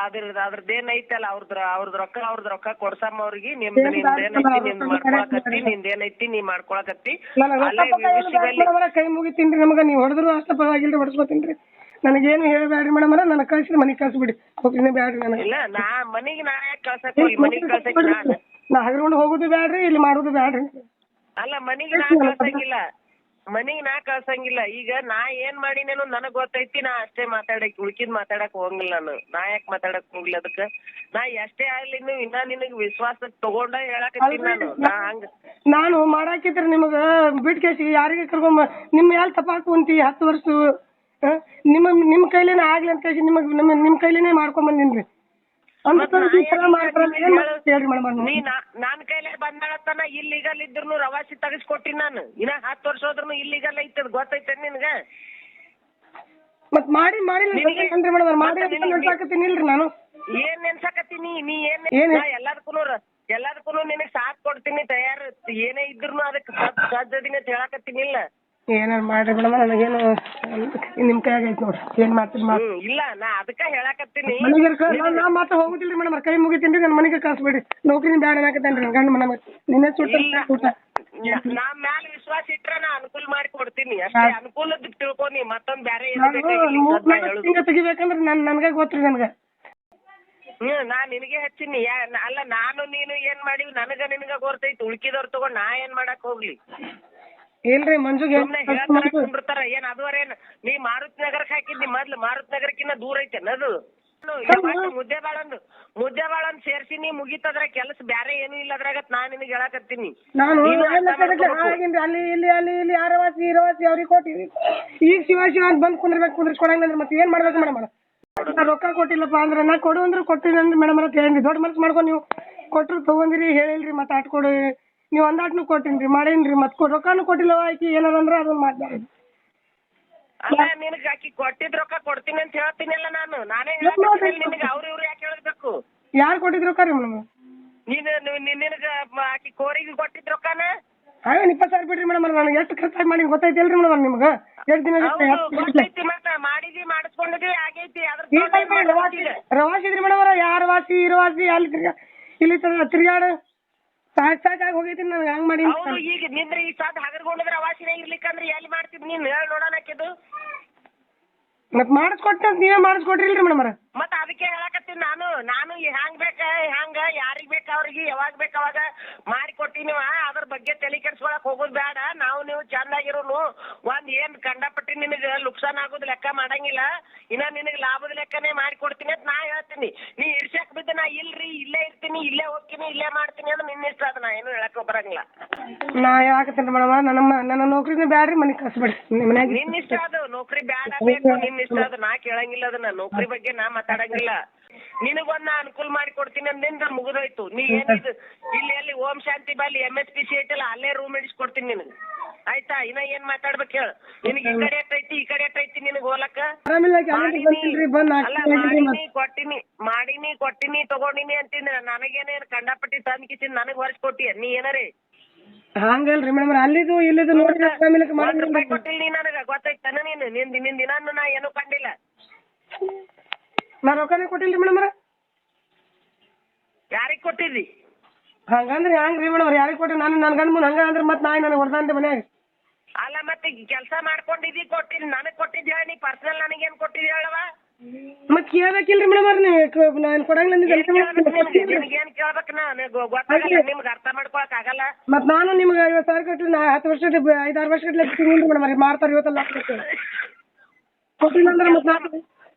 ಅದ್ರ ಏನ್ ಐತಲ್ಲ ಅವ್ರದ್ರ ಅವ್ರದ್ ರೊಕ್ಕ ಅವ್ರದ್ ರೊಕ್ಕ ಕೊಡ್ಸಮ್ಮ ಅವ್ರಿಗೆ ನಿಮ್ದು ನಿಮ್ದೇನೈತಿ ನಿಮ್ದ್ ಮಾಡ್ಕೊಳಕತ್ತಿ ನಿಂದೇನೈತಿ ನೀ ಮಾಡ್ಕೊಳಕತ್ತಿ. ನನಗೆ ಅಲ್ಲೇ ವಿಷಯದಲ್ಲಿ ಕೈ ಮುಗಿತೀನ್ರಿ ನಮಗ ನೀವ್ ಹೊಡೆದ್ರು ಅಷ್ಟ ಪರವಾಗಿಲ್ರಿ ಹೊಡ್ಸ್ಕೊತೀನಿ ನನಗೇನು ಹೇಳಬೇಡ್ರಿ ಮೇಡಮ್ ನನಗೆ ಕಳ್ಸಿ ಮನೆಗೆ ಕಳ್ಸಿಬಿಡಿ ಬ್ಯಾಡ್ರಿ ನನಗೆ. ಇಲ್ಲ ನಾ ಮನಿಗ್ ನಾ ಯಾಕೆ ಕಳ್ಸಕ್ ಹೋಗ್ಲಿ ಮನಿಗ್ ಕಳ್ಸಕ್ ನಾನು. ನಾ ಹಗರ್ಕೊಂಡು ಹೋಗುದು ಬ್ಯಾಡ್ರಿ ಇಲ್ಲಿ ಮಾಡುದು ಬ್ಯಾಡ್ರಿ. ಅಲ್ಲ ಮನಿಗ್ ನಾ ಕಳ್ಸಂಗಿಲ್ಲ. ಮನಿಗ್ ನಾ ಕಳ್ಸಂಗಿಲ್ಲ. ಈಗ ನಾ ಏನ್ ಮಾಡಿನೇನು ನನಗ್ ಗೊತ್ತೈತಿ ನಾ ಅಷ್ಟೇ ಮಾತಾಡಕ್ ಉಳ್ಕಿದ್ ಮಾತಾಡಕ್ ಹೋಗಂಗಿಲ್ಲ ನಾನು. ನಾ ಯಾಕೆ ಮಾತಾಡಕ್ ಹೋಗ್ಲಿ ಅದಕ್ಕ? ನಾ ಎಷ್ಟೇ ಆಗ್ಲಿ ನೀವು ಇನ್ನ ನಿನಗ್ ವಿಶ್ವಾಸ ತಗೊಂಡ ಹೇಳಕತ್ತೀನಿ ನಾನು. ನಾ ಹಂಗ. ನಾನು ಮಾಡಾಕಿದ್ರೆ ನಿಮಗೆ ಬಿಟ್ ಕೇಸಿ ಯಾರಿಗೆ ಕರ್ಕೊಂಬ ನಿಮ್ಮ ಎಲ್ಲಿ ತಪ್ಪಾಕು ಕುಂತಿ ಹತ್ತು ವರ್ಷ ನಿಮ್ಮ ನಿಮ್ಮ ಕೈಲೇನೆ ಆಗ್ಲಿ ಅಂತ ಹೇಳಿ ನಿಮಗೆ ನಿಮ್ಮ ನಿಮ್ಮ ಕೈಲೇನೆ ಮಾಡ್ಕೊಂಡ್ ಬಂದಿನ್ರಿ ಅಂತ ಈ ತರ ಮಾಡ್ತಾರಲ್ಲ ಏನ್ ಮಾಡ್ಬೇಕು ಹೇಳ್ರಿ ಮೇಡಮ್ ನೀ ನಾ- ನಾನ್ ಕೈಲೇ ಬಂದಾಳತ್ತನ ಇಲ್ಲಿಗಲ್ ಇದ್ರು ರವಾಸಿ ತೆಗಿಸ್ಕೊಟ್ಟಿನಿ ನಾನು. ಇನ್ನ ಹತ್ತು ವರ್ಷ ಹೋದ್ರು ಇಲ್ಲಿಗಲ್ ಐತದ ಗೊತ್ತೈತೆ ನಿನ್ಗ? ಮತ್ ಮಾಡಿ ಮಾಡಿ ನಿನಗೆ- ಮೇಡಮ್ ಮಾಡಿ ಮತ್ತೆ ಇಲ್ರಿ ನಾನು. ಏನ್ ನೆನ್ಸಕತ್ತೀನಿ? ನೀ ಏನ್ ಏನ್? ನಾ ಎಲ್ಲದಕ್ಕೂನು ರ- ಎಲ್ಲದಕ್ಕೂನು ನಿನಗ್ ಸಾಥ್ ಕೊಡ್ತೀನಿ ತಯಾರ ಏನೇ ಇದ್ರು ಅದಕ್ಕೆ ಸಾಧ್ಯದಿನ ಅಂತ ಹೇಳಕತ್ತೀನಿ ಇಲ್ಲ. ಏನಾರ ಮಾಡ್ರಿ ಮೇಡಮ್ ನನಗೇನು ನಿಮ್ ಕೈಯಾಗ ಐತಿ ನೋಡ್ರಿ. ಏನ್ ಮಾಡ್ತೀರಿ ಮಾಡಿ ಹ್ಮ್ ಇಲ್ಲ ನಾ ಅದಕ್ಕ ಹೇಳಕತ್ತೀನಿ. ಮನೆಗೆ ನಾ ಮಾತ್ರ ಹೋಗುದಿಲ್ರಿ ಮೇಡಮ್ ಕೈ ಮುಗಿತೀನಿ ನನ್ನ ಮನೆಗೆ ಕಳ್ಸ್ಬೇಡಿ ನೌಕರಿ ಬ್ಯಾಡ ಅನ್ನಕತ್ತೇನ್ರಿ ನನ್ ಗಂಡ ಮನ ನಿನ್ನೆ ಸುಟ್ಟ. ಊಟ ನಾ- ನಾ ಮ್ಯಾಲ ವಿಶ್ವಾಸ ಇಟ್ರ ನಾ ಅನುಕೂಲ ಮಾಡಿ ಕೊಡ್ತೀನಿ. ಅಷ್ಟೇ ಅನುಕೂಲದ ತಿಳ್ಕೊನಿ ಮತ್ತೊಂದ್ ಬ್ಯಾರೆ ಏನು ಬೇಕಾಗಿಲ್ಲ ಈಗ ಸದ್ಯ ಹೇಳುದು. ತಿಂಗಳ ತೆಗಿಬೇಕಂದ್ರ ನನ್ ನನ್ಗ ಗೊತ್ತ್ರಿ ನನ್ಗ. ಹ್ಮ್ ನಾ ನಿನಗೆ ಹಚ್ಚಿನಿ. ಯಾ ನ- ಅಲ್ಲ ನಾನು ನೀನು ಏನ್ ಮಾಡಿವಿ ನನಗ ನಿನಗ ಗೊತ್ತೈತಿ. ಉಳ್ಕಿದವ್ರ ತಗೊಂಡ್ ನಾ ಏನ್ ಮಾಡಕ್ ಹೋಗ್ಲಿ. ಇಲ್ರಿ ಮಂಜುಗೆ ಕುಂಡಿರ್ತಾರ ಏನ್ ಅದುವರೇನ್ ನೀ ಮಾರುತಿ ನಗರಕ್ ಹಾಕಿದ್ನಿ ಮೊದ್ಲು ಮಾರುತಿ ನಗರಕ್ಕಿನ್ನ ದೂರ ಐತೆ ಅದು. ಮುದ್ದೆ ಬಾಳಂದು ಮುದ್ದೆ ಬಾಳಂದ್ ಸೇರ್ಸಿನಿ ಮುಗಿತದ್ರ ಕೆಲಸ ಬ್ಯಾರೆ ಏನು ಇಲ್ಲ ಅದ್ರಾಗ ನಾ ನಿನಗ್ ಹೇಳಕತ್ತೀನಿ. ನಾನು ಅಲ್ಲಿ ಇಲ್ಲಿ. ಅಲ್ಲಿ ಇಲ್ಲಿ ಅಲ್ಲಿ ಇಲ್ಲಿ ಆರವಾಸಿ ಇರವಾಸಿ ಅವ್ರಿಗೆ ಕೊಟ್ಟಿವಿ ಈಗ ಶಿವ ಶಿವ ಅಂತ ಬಂದ್ ಕುಂದ್ರಬೇಕು ಕೊಡಂಗಿಲ್ಲ ಮತ್ತೆ ಏನ್ ಮಾಡ್ಬೇಕು ಮೇಡಮ್ ನಾ ರೊಕ್ಕ ಕೊಟ್ಟಿಲ್ಲಪ್ಪ ಅಂದ್ರೆ ನಾ ಕೊಡು ಅಂದ್ರೆ ಕೊಟ್ಟಿನಿ ಅಂದ್ರೆ ಮೇಡಮ್ ಅಂತ ಹೇಳಿ ದೊಡ್ಡ ಮನಸ್ಸು ಮಾಡ್ಕೊಂಡು ನೀವು ಕೊಟ್ರು ತಗೊಂಡಿರಿ ಹೇಳಿಲ್ರಿ ಮತ್ತೆ ಆಟ್ ಕೊಡು. ನೀವು ಒಂದಾಟ್ನು ಕೊಟ್ಟಿನ್ರಿ ಮಾಡೇನ್ರಿ ಮತ್ತೆ ರೊಕ್ಕನು ಕೊಟ್ಟಿಲ್ಲವ ಆಕಿ ಏನಾರ ಅಂದ್ರ ಅದನ್ನ ಮಾಡ್ತಾರೆ ಅಲ್ಲ ನಿನಗ್ ಆಕಿ ಕೊಟ್ಟಿದ್ ರೊಕ್ಕ ಕೊಡ್ತೀನಿ ಅಂತ ಹೇಳ್ತೀನಲ್ಲ ನಾನು. ನಾನೇ ಹೇಳಕತ್ತೀನಿ ನಿನಗ ಅವ್ರ ಇವ್ರು ಯಾಕೆ ಹೇಳ್ಬೇಕು? ಯಾರು ಕೊಟ್ಟಿದ್ರು ರೊಕ್ಕ ರೀ ಮೇಡಮ್ ನೀನು ನೀನ್- ನಿನಗ ಆಕಿ ಕೋರಿಗೆ ಕೊಟ್ಟಿದ್ ರೊಕ್ಕನ? ಹಾಗೆ ಇಪ್ಪತ್ತು ಸಾವಿರ ಬಿಡ್ರಿ ಮೇಡಮ್ ನನಗೆ ಎಷ್ಟು ಖರ್ಚಾಗಿ ಮಾಡಿ ಗೊತ್ತೈತಿಲ್ರಿ ಮೇಡಮ್ ನಿಮ್ಗೆ? ಎಷ್ಟು ದಿನ ಗೊತ್ತೈತಿ ಮತ್ತ ಮಾಡಿದಿ ಮಾಡಿಸ್ಕೊಂಡಿದಿ ಆಗೈತಿ ಅದ್ರ? ರವಾಸಿ ಇದ್ರಿ ಮೇಡಮ್ ಯಾರ ವಾಸಿ ಇರವಾಸಿ ಅಲ್ಲಿ ತಿರ್ಗಾ ಇಲ್ಲಿ ತರ ತಿರ್ಗಾಡು ಸಾಕ್ ಸಾಕಾಗಿ ಹೋಗೈತಿ ನನಗೆ ಹಂಗ್ ಮಾಡಿ ಹೌದು ಈಗ ನಿಂದ್ರ ಈ ಸಾದ್ ಹಗರ್ಗೊಂಡಿದ್ರ ಅವಾಸಿನ ಇರ್ಲಿಕ್ಕಂದ್ರೆ ಎಲ್ಲಿ ಮಾಡ್ತಿದ್ ನೀನ್ ಹೇಳ್ ನೋಡೋಣಕಿದು ಮತ್ ಮಾಡಿಸ್ಕೊಟ್ಟ ನೀವೇ ಮಾಡಿಸ್ಕೊಟ್ರಿಲ್ರಿ ಮೇಡಮ್ ಮತ್ತ ಅದಕ್ಕೆ ಹೇಳಕತ್ತೀನಿ ನಾನು. ನಾನು ಹ್ಯಾಂಗ್ ಬೇಕ ಹ್ಯಾಂಗ ಯಾರಿಗ್ ಬೇಕ ಅವ್ರಿಗೆ ಯಾವಾಗ ಬೇಕ ಅವಾಗ ಮಾಡಿ ಕೊಟ್ಟಿನಿವ ಅದ್ರ ಬಗ್ಗೆ ತಲೆ ಕೆಡ್ಸ್ಕೊಳಕ್ ಹೋಗೋದ್ ಬೇಡ ನಾವು ನೀವು ಚಂದಾಗಿರೋನು. ಒಂದ್ ಏನ್ ಕಂಡಪಟ್ಟಿ ನಿನಗ ಲುಕ್ಸಾನ್ ಆಗೋದ್ ಲೆಕ್ಕ ಮಾಡಂಗಿಲ್ಲ. ಇನ್ನ ನಿನಗ್ ಲಾಭದ ಲೆಕ್ಕನೇ ಮಾಡಿ ಕೊಡ್ತೀನಿ ಅಂತ ನಾ ಹೇಳ್ತೀನಿ. ನೀ ಇರ್ಸಕ್ ಬಿದ್ದ ನಾ ಇಲ್ರಿ ಇಲ್ಲೇ ಇರ್ತೀನಿ ಇಲ್ಲೇ ಹೋಗ್ತೀನಿ ಇಲ್ಲೇ ಮಾಡ್ತೀನಿ ಅಂದ್ರೆ ನಿನ್ನ ಇಷ್ಟ ಅದ ನಾ ಏನು ಹೇಳಕ್ ಬರಂಗಿಲ್ಲ. ನಾ ಯಾಕಂತ ಮೇಡಮ್ ನನ್ನಮ್ಮ ನನ್ನ ನೌಕರಿನ ಬ್ಯಾಡ್ರಿ ಮನೆ ಕಳ್ಸ್ಬೇಡಿ ನಿಮ್ಮ ಮನ್ಯಾಗ. ನಿನ್ ಇಷ್ಟ ಅದು. ನೌಕರಿ ಬ್ಯಾಡ ಬೇಕು ನಿನ್ನ ಇಷ್ಟ ಅದು. ನಾ ಕೇಳಂಗಿಲ್ಲ ಅದನ್ನ. ನೌಕರಿ ಬಗ್ಗೆ ನಾ ಮಾತಾಡಂಗಿಲ್ಲ. ನಿನಗೊಂದ್ ನಾ ಅನುಕೂಲ ಮಾಡಿ ಕೊಡ್ತೀನಿ ಅಂದಿಂದ ಮುಗಿದೋಯ್ತು. ನೀ ಏನಿದು? ಇಲ್ಲಿ ಎಲ್ಲಿ ಓಂ ಶಾಂತಿ ಬಾಲಿ ಎಂ ಎಸ್ ಪಿ ಸಿ ಐತಲ್ಲ ಅಲ್ಲೇ ರೂಮ್ ಹಿಡಿಸ್ಕೊಡ್ತೀನಿ ನಿನಗೆ. ಆಯ್ತಾ? ಇನ್ನ ಏನ್ ಮಾತಾಡ್ಬೇಕು ಹೇಳು. ನಿನಗೆ ಈ ಕಡೆ ಐತಿ ಈ ಕಡೆ ಐತಿ ನಿನಗೆ ಹೋಲಕ್ಕ? ಅಲ್ಲ ಮಾಡಿನಿ ಕೊಟ್ಟಿನಿ ಮಾಡಿನಿ ಕೊಟ್ಟಿನಿ ತಗೊಂಡಿನಿ ಅಂತಿನ ನನಗೇನೇನ್ ಕಂಡಪಟ್ಟಿ ತಂದ್ ಕಿಸಿನ್ ನನಗ್ ವರ್ಷ ಕೊಟ್ಟಿ ನೀ ಏನಾರ? ಹಂಗಲ್ರಿ ಮೇಡಮ್ ಅಲ್ಲಿದು ಇಲ್ಲಿದು ನೋಡಿ ಆಮೇಲೆ ಒಂದ್ ರೂಪಾಯಿ ಕೊಟ್ಟಿಲ್ಲ ನೀ ನನಗ ಗೊತ್ತೈತನ ನೀನು? ನಿನ್ ನಿನ್ ದಿನಾನು ನಾ ಏನೂ ಕಂಡಿಲ್ಲ. ನಾ ರೊಕ್ಕನೇ ಕೊಟ್ಟಿಲ್ರಿ ಮೇಡಮ್ ಯಾರಿಗೆ ಕೊಟ್ಟಿದ್ದಿ? ಹಂಗಂದ್ರೆ ಹ್ಯಾಂಗ್ರಿ ಮೇಡಮ್ ಯಾರಿಗೆ ಕೊಟ್ಟಿ ನಾನು ನನ್ ಗಂಡ ಮುಂದೆ ಹಂಗ ಅಂದ್ರೆ ಮತ್ತೆ ನಾಯಿ ನನಗೆ ಹೊಡೆದಂತೆ ಮನ್ಯಾಗ. ಅಲ್ಲ ಮತ್ತೆ ಕೆಲಸ ಮಾಡ್ಕೊಂಡಿದ್ದಿ ಕೊಟ್ಟಿದ್ ನನಗ್ ಕೊಟ್ಟಿದ್ ಹೇಳ ನೀ ಪರ್ಸನಲ್ ನನಗೇನ್ ಕೊಟ್ಟಿದ್ ಹೇಳವ ಮತ್ತೆ ಕೇಳ್ಬೇಕಿಲ್ರಿ ಮೇಡಮ್ ನೀವು? ನಾನು ಕೊಡಂಗಿಲ್ಲ ನಿನಗೇನ್ ಕೇಳ್ಬೇಕು ನಾ ನಾನು? ಗೊತ್ತಾಗಲ್ಲ ನಿಮ್ಗೆ ಅರ್ಥ ಮಾಡ್ಕೊಳಕ್ ಆಗಲ್ಲ. ಮತ್ ನಾನು ನಿಮ್ಗೆ ಐವತ್ತು ಸಾವಿರ ಕಟ್ಟಿ ನಾ ಹತ್ತು ವರ್ಷ ಐದಾರು ವರ್ಷ ಗಟ್ಲೆ ಮೇಡಮ್ ಮೇಡಮ್ ಮಾಡ್ತಾರೆ ಇವತ್ತಲ್ಲ. ಕೊಟ್ಟಿಲ್ಲ ಅಂದ್ರೆ ಮತ್ತೆ ನಾ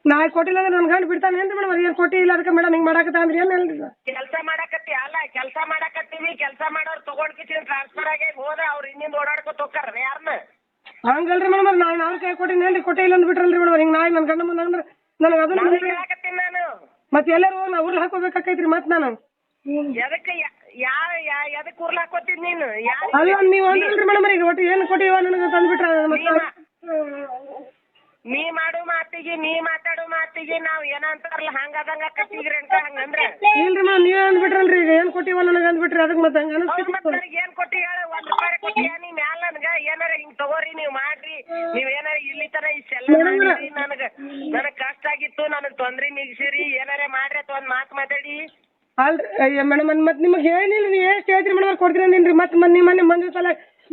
ನಾ ಕೊಟ್ಟಿಲ್ಲ ಅಂದ್ರೆ ನನ್ನ ಗಂಡ ಬಿಡ್ತಾನೆ ಏನ್ರಿ ಮೇಡಮ್ ಏನು ಕೊಟ್ಟಿಲ್ಲ ಅದಕ್ಕೆ ಮೇಡಮ್ ಹಿಂಗೆ ಮಾಡಾಕತ್ತ ಅಂದ್ರೆ ಏನು ಹೇಳ್ರಿ? ಕೆಲಸ ಮಾಡಕತ್ತಿ ಅಲ್ಲ ಕೆಲಸ ಮಾಡಕತ್ತೀವಿ ಕೆಲಸ ಮಾಡೋರ್ ತಗೊಂಡ್ ಟ್ರಾನ್ಸ್ಫರ್ ಆಗಿ ಹೋದ್ರೆ ಅವ್ರ ಹಿಂದಿಂದ ಓಡಾಡ್ಕೊತ ಹೋಗ್ತಾರ ಯಾರನ್ನ ಹಂಗಲ್ರಿ ಮೇಡಮ್ ನಾನು ಅವ್ರ ಕೈ ಕೊಟ್ಟಿನಿ ಏನ್ರಿ ಕೊಟ್ಟಿಲ್ಲ ಅಂದ್ ಬಿಟ್ರಲ್ರಿ ಮೇಡಮ್ ಹಿಂಗೆ ನಾಯಿ ನನ್ನ ಗಂಡ ಮುಂದೆ ಅಂದ್ರೆ ನನಗೆ ಅದನ್ನ ಹೇಳಕತ್ತೀನಿ ನಾನು. ಮತ್ತೆ ಎಲ್ಲರೂ ನಾ ಊರ್ಲ್ ಹಾಕೋಬೇಕಾಕೈತ್ರಿ ಮತ್ತೆ ನಾನು. ಎದಕ್ಕೆ ಯಾವ ಯದಕ್ ಉರ್ಲ್ ಹಾಕೋತಿದ್ ನೀನು? ಅಲ್ಲ ನೀವು ಅಂದ್ರಲ್ರಿ ಮೇಡಮ್ ಈಗ ಒಟ್ಟು ಏನು ಕೊಟ್ಟಿವ ನನಗೆ ತಂದ್ಬಿಟ್ರ ಮತ್ತೆ ನೀ ಮಾಡು ಮಾತಿಗೆ ನೀ ಮಾತಾಡು ಮಾತಿಗೆ ನಾವ್ ಏನಂತಾರಲ್ಲ ಹಂಗ ಅದಂಗ ಕಟ್ಟಿದ್ರಿ ಅಂತ ಹಂಗಂದ್ರ ಇಲ್ರಿ ಮಾ ನೀವ್ ಅಂದ್ಬಿಟ್ರಲ್ರಿ ಈಗ ಏನ್ ಕೊಟ್ಟಿವ ನನಗೆ ಅಂದ್ಬಿಟ್ರಿ ಅದಕ್ಕೆ ಮತ್ತೆ ಹಂಗ ಹೌದ್ ಅನಿಸ್ತಿತ್ತು ಮತ್ತ್ ನನಗ್ ಏನ್ ಕೊಟ್ಟಿ ಹೇಳ ಒಂದ್ ರೂಪಾಯಿ ಕೊಟ್ಟಿಯ ನೀ ಮ್ಯಾಲ ನನ್ಗ ಏನಾರ ಹಿಂಗ್ ತಗೋರಿ ನೀವ್ ಮಾಡ್ರಿ ನೀವ್ ಏನಾರ ಇಲ್ಲಿ ತರ ಇಷ್ಟೆಲ್ಲ ಮಾಡಿರಿ ನನಗ ನನಗ್ ಕಷ್ಟ ಆಗಿತ್ತು ನನಗ್ ತೊಂದ್ರಿ ನಿಗ್ಸಿರಿ ಏನಾರ ಮಾಡ್ರಿ ಅಥವಾ ಒಂದ್ ಮಾತ್ ಮಾತಾಡಿ. ಅಲ್ರಿ ಅಯ್ಯ ಮೇಡಮ್ ಮತ್ ನಿಮಗೆ ಏನಿಲ್ಲ ನೀ ಎಷ್ಟು ಹೇಳ್ತೀರಿ ಮೇಡಮ್ ಕೊಡ್ತೀನಿ ಅಂದಿನ್ರಿ. ಮತ್ತೆ ನಿಮ್ ಮನೆ ಮಂದಿ ಸಲ